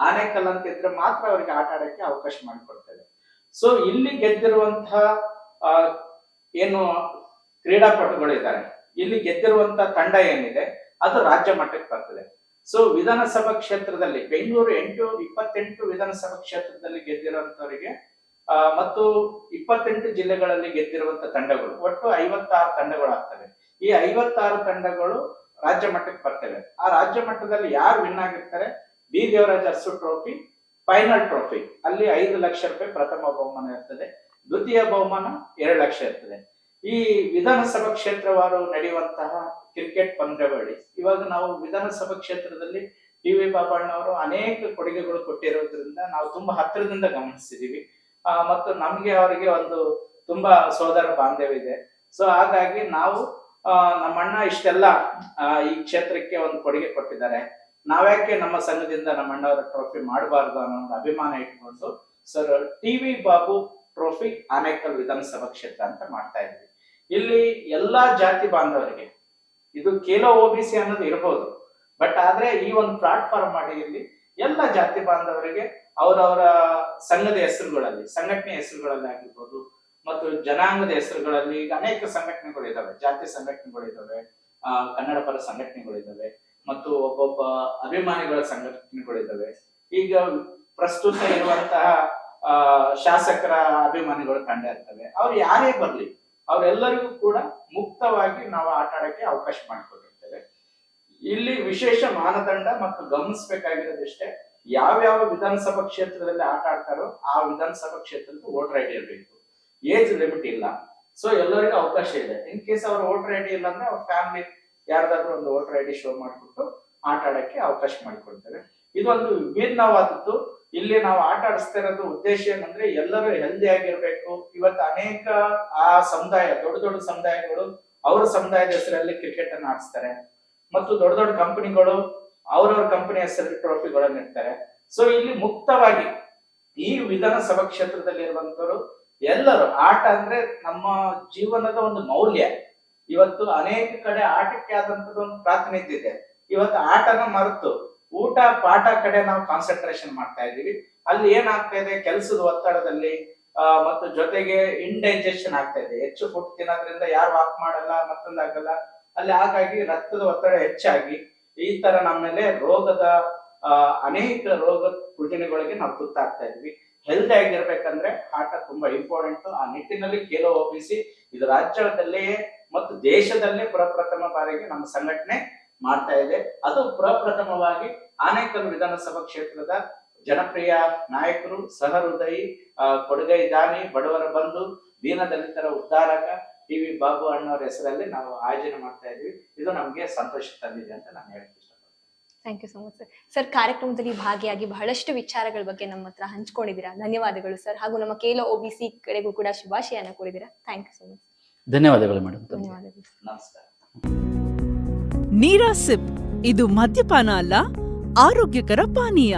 ಆನೇಕಲ್ ಅಂತ ಇದ್ರೆ ಮಾತ್ರ ಅವರಿಗೆ ಆಟ ಆಡಕ್ಕೆ ಅವಕಾಶ ಮಾಡಿಕೊಡ್ತೇವೆ ಸೊ ಇಲ್ಲಿ ಗೆದ್ದಿರುವಂತಹ ಏನು ಕ್ರೀಡಾಪಟುಗಳಿದ್ದಾರೆ. ಇಲ್ಲಿ ಗೆದ್ದಿರುವಂತ ತಂಡ ಏನಿದೆ? ಅದು ರಾಜ್ಯ ಮಟ್ಟಕ್ಕೆ ಬರ್ತದೆ. ಸೊ ವಿಧಾನಸಭಾ ಕ್ಷೇತ್ರದಲ್ಲಿ, ಬೆಂಗಳೂರು ಎಂಟು, ಇಪ್ಪತ್ತೆಂಟು ವಿಧಾನಸಭಾ ಕ್ಷೇತ್ರದಲ್ಲಿ ಗೆದ್ದಿರುವಂತವರಿಗೆ ಮತ್ತು ಇಪ್ಪತ್ತೆಂಟು ಜಿಲ್ಲೆಗಳಲ್ಲಿ ಗೆದ್ದಿರುವಂತ ತಂಡಗಳು, ಒಟ್ಟು ಐವತ್ತಾರು ತಂಡಗಳು ಆಗ್ತವೆ ಈ ಐವತ್ತಾರು ತಂಡಗಳು ರಾಜ್ಯ ಮಟ್ಟಕ್ಕೆ ಬರ್ತವೆ. ಆ ರಾಜ್ಯ ಮಟ್ಟದಲ್ಲಿ ಯಾರು ವಿನ್ ಆಗಿರ್ತಾರೆ? B. Devaraja Arasu trophy, final trophy. ಅಲ್ಲಿ ಐದು ಲಕ್ಷ ರೂಪಾಯಿ ಪ್ರಥಮ ಬಹುಮಾನ ಇರ್ತದೆ. ದ್ವಿತೀಯ ಬಹುಮಾನ ಎರಡು ಲಕ್ಷ ಇರ್ತದೆ. ಈ ವಿಧಾನಸಭಾ ಕ್ಷೇತ್ರವಾರು ನಡೆಯುವಂತಹ ಕ್ರಿಕೆಟ್ ಪಂದ್ಯಾವಳಿ ಇವಾಗ ನಾವು ವಿಧಾನಸಭಾ ಕ್ಷೇತ್ರದಲ್ಲಿ ಡಿ ವಿ ಬಾಬಣ್ಣವರು ಅನೇಕ ಕೊಡುಗೆಗಳು ಕೊಟ್ಟಿರೋದ್ರಿಂದ ನಾವು ತುಂಬಾ ಹತ್ತಿರದಿಂದ ಗಮನಿಸಿದೀವಿ. ಆ, ಮತ್ತು ನಮ್ಗೆ ಅವರಿಗೆ ಒಂದು ತುಂಬಾ ಸೋದರ ಬಾಂಧವ್ಯ ಸೊ ಹಾಗಾಗಿ ನಾವು ನಮ್ಮಣ್ಣ ಇಷ್ಟೆಲ್ಲ ಈ ಕ್ಷೇತ್ರಕ್ಕೆ ಒಂದು ಕೊಡುಗೆ ಕೊಟ್ಟಿದ್ದಾರೆ. ನಾವ್ಯಾಕೆ ನಮ್ಮ ಸಂಘದಿಂದ ನಮ್ಮ ಅಣ್ಣವರ ಟ್ರೋಫಿ ಮಾಡಬಾರ್ದು ಅನ್ನೋ ಒಂದು ಅಭಿಮಾನ ಇಟ್ಕೊಂಡು sir T V Babu trophy Anekal ವಿಧಾನಸಭಾ ಕ್ಷೇತ್ರ ಅಂತ ಮಾಡ್ತಾ ಇದ್ವಿ ಇಲ್ಲಿ ಎಲ್ಲಾ ಜಾತಿ ಬಾಂಧವರಿಗೆ ಇದು ಕೇಲೋ ಸಿ ಅನ್ನೋದು ಇರಬಹುದು ಬಟ್ ಆದ್ರೆ ಈ ಒಂದು ಪ್ಲಾಟ್ಫಾರ್ಮ್ ಮಾಡಿ ಇಲ್ಲಿ ಎಲ್ಲ ಜಾತಿ ಬಾಂಧವರಿಗೆ ಅವರವರ ಸಂಘದ ಹೆಸರುಗಳಲ್ಲಿ ಸಂಘಟನೆ ಹೆಸರುಗಳಲ್ಲಿ ಆಗಿರ್ಬೋದು ಮತ್ತು ಜನಾಂಗದ ಹೆಸರುಗಳಲ್ಲಿ ಈಗ ಅನೇಕ ಸಂಘಟನೆಗಳು ಇದಾವೆ ಜಾತಿ ಸಂಘಟನೆಗಳು ಇದಾವೆ ಆ, ಕನ್ನಡ ಪರ ಸಂಘಟನೆಗಳು ಮತ್ತು ಒಬ್ಬೊಬ್ಬ ಅಭಿಮಾನಿಗಳ ಸಂಘಟನೆಗಳು ಈಗ ಪ್ರಸ್ತುತ ಇರುವಂತಹ ಆ, ಶಾಸಕರ ಅಭಿಮಾನಿಗಳು ಕಂಡ ಇರ್ತವೆ. ಅವ್ರು ಯಾರೇ ಬರ್ಲಿ ಅವರೆಲ್ಲರಿಗೂ ಕೂಡ ಮುಕ್ತವಾಗಿ ನಾವು ಆಟ ಆಡಕ್ಕೆ ಅವಕಾಶ ಮಾಡಿಕೊಟ್ಟಿರ್ತೇವೆ. ಇಲ್ಲಿ ವಿಶೇಷ ಮಾನದಂಡ ಮತ್ತು ಗಮನಿಸಬೇಕಾಗಿರೋದಷ್ಟೇ, ಯಾವ್ಯಾವ ವಿಧಾನಸಭಾ ಕ್ಷೇತ್ರದಲ್ಲಿ ಆಟ ಆಡ್ತಾರೋ ಆ ವಿಧಾನಸಭಾ ಕ್ಷೇತ್ರದ ವೋಟರ್ ಐ ಡಿ ಇರಬೇಕು. ಏಜ್ ಲಿಮಿಟ್ ಇಲ್ಲ. ಸೊ ಎಲ್ಲರಿಗೂ ಅವಕಾಶ ಇದೆ. ಇನ್ ಕೇಸ್ ಅವ್ರ ವೋಟರ್ ಐ ಡಿ ಇಲ್ಲ ಅಂದ್ರೆ ಅವ್ರ ಫ್ಯಾಮಿಲಿ ಯಾರ್ದಾದ್ರೂ ಒಂದು ವೋಟರ್ ಡಿ ಶೋ ಮಾಡ್ಬಿಟ್ಟು ಆಟ ಆಡಕ್ಕೆ ಅವಕಾಶ ಮಾಡಿಕೊಡ್ತೇವೆ ಇದೊಂದು ವಿಭಿನ್ನವಾದದ್ದು. ಇಲ್ಲಿ ನಾವು ಆಟ ಆಡಿಸ್ತಾ ಇರೋದು ಉದ್ದೇಶ ಏನಂದ್ರೆ ಎಲ್ಲರೂ ಹೆಲ್ದಿ ಆಗಿರ್ಬೇಕು. ಇವತ್ತು ಅನೇಕ ಆ ಸಮುದಾಯ, ದೊಡ್ಡ ದೊಡ್ಡ ಸಮುದಾಯಗಳು ಅವರ ಸಮುದಾಯದ ಹೆಸರಲ್ಲಿ ಕ್ರಿಕೆಟ್ ಅನ್ನು ಆಡಿಸ್ತಾರೆ. ಮತ್ತು ದೊಡ್ಡ ದೊಡ್ಡ ಕಂಪನಿಗಳು ಅವರವ್ರ ಕಂಪನಿ ಹೆಸರಲ್ಲಿ ಟ್ರೋಫಿಗಳನ್ನು ಇಡ್ತಾರೆ. ಸೊ ಇಲ್ಲಿ ಮುಕ್ತವಾಗಿ ಈ ವಿಧಾನಸಭಾ ಕ್ಷೇತ್ರದಲ್ಲಿ ಇರುವಂತವರು ಎಲ್ಲರೂ, ಆಟ ಅಂದ್ರೆ ನಮ್ಮ ಜೀವನದ ಒಂದು ಮೌಲ್ಯ. ಇವತ್ತು ಅನೇಕ ಕಡೆ ಆಟಕ್ಕೆ ಆದಂತದ್ದು ಒಂದು ಪ್ರಾತಿನಿಧ್ಯ ಇದೆ. ಇವತ್ತು ಆಟನ ಮರೆತು ಊಟ ಪಾಠ ಕಡೆ ನಾವು ಕಾನ್ಸಂಟ್ರೇಷನ್ ಮಾಡ್ತಾ ಇದೀವಿ ಅಲ್ಲಿ ಏನಾಗ್ತಾ ಇದೆ? ಕೆಲಸದ ಒತ್ತಡದಲ್ಲಿ ಮತ್ತು ಜೊತೆಗೆ ಇಂಡೈಜೆಷನ್ ಆಗ್ತಾ ಇದೆ. ಹೆಚ್ಚು ಫುಡ್ ತಿನ್ನೋದ್ರಿಂದ ಯಾರು ವಾಕ್ ಮಾಡಲ್ಲ ಮತ್ತೊಂದಾಗಲ್ಲ ಅಲ್ಲಿ ಹಾಗಾಗಿ ರಕ್ತದ ಒತ್ತಡ ಹೆಚ್ಚಾಗಿ ಈ ತರ ನಮ್ಮ ಮೇಲೆ ರೋಗದ ಅನೇಕ ರೋಗ ರುಜಿನಗಳಿಗೆ ನಾವು ತುತ್ತಾಗ್ತಾ ಇದ್ವಿ ಹೆಲ್ದಿ ಆಗಿರ್ಬೇಕಂದ್ರೆ ಆಟ ತುಂಬಾ ಇಂಪಾರ್ಟೆಂಟ್ ಆ ನಿಟ್ಟಿನಲ್ಲಿ ಕೇಲೋ ಒಪ್ಪಿಸಿ, ಇದು ರಾಜ್ಯದಲ್ಲೇ ಮತ್ತು ದೇಶದಲ್ಲೇ ಪ್ರಪ್ರಥಮ ಬಾರಿಗೆ ನಮ್ಮ ಸಂಘಟನೆ ಮಾಡ್ತಾ ಇದೆ. ಅದು ಪ್ರಪ್ರಥಮವಾಗಿ ಆನೇಕಲ್ ವಿಧಾನಸಭಾ ಕ್ಷೇತ್ರದ ಜನಪ್ರಿಯ ನಾಯಕರು ಸಹೃದಯಿ ಆ, ಕೊಡುಗೈ ದಾನಿ ಬಡವರ ಬಂಧು ದೀನದಲಿತರ ಉದ್ಧಾರಕ ಟಿ ವಿ ಬಾಬು ಅಣ್ಣವರ ಹೆಸರಲ್ಲಿ ನಾವು ಆಯೋಜನೆ ಮಾಡ್ತಾ ಇದೀವಿ. ಇದು ನಮ್ಗೆ ಸಂತೋಷ ತಂದಿದೆ ಅಂತ ನಾನು ಹೇಳ್ತೀನಿ thank you so much sir sir ಕಾರ್ಯಕ್ರಮದಲ್ಲಿ ಭಾಗಿಯಾಗಿ ಬಹಳಷ್ಟು ವಿಚಾರಗಳ ಬಗ್ಗೆ ನಮ್ಮ ಹತ್ರ ಹಂಚ್ಕೊಂಡಿದ್ದೀರಾ? ಧನ್ಯವಾದಗಳು ಸರ್ ಹಾಗೂ ನಮ್ಮ ಕೇಲೋ ಒ ಬಿ ಸಿ ಕಡೆಗೂ ಕೂಡ ಶುಭಾಶಯನ ಕೋರಿದ್ದೀರಾ? ಥ್ಯಾಂಕ್ ಯು ಸೊ ಮಚ್ ಧನ್ಯವಾದಗಳು ಮೇಡಮ್ ಧನ್ಯವಾದಗಳು. ನಮಸ್ಕಾರ. ನೀರಾ ಸಿಪ್. ಇದು ಮದ್ಯಪಾನ ಅಲ್ಲ ಆರೋಗ್ಯಕರ ಪಾನೀಯ.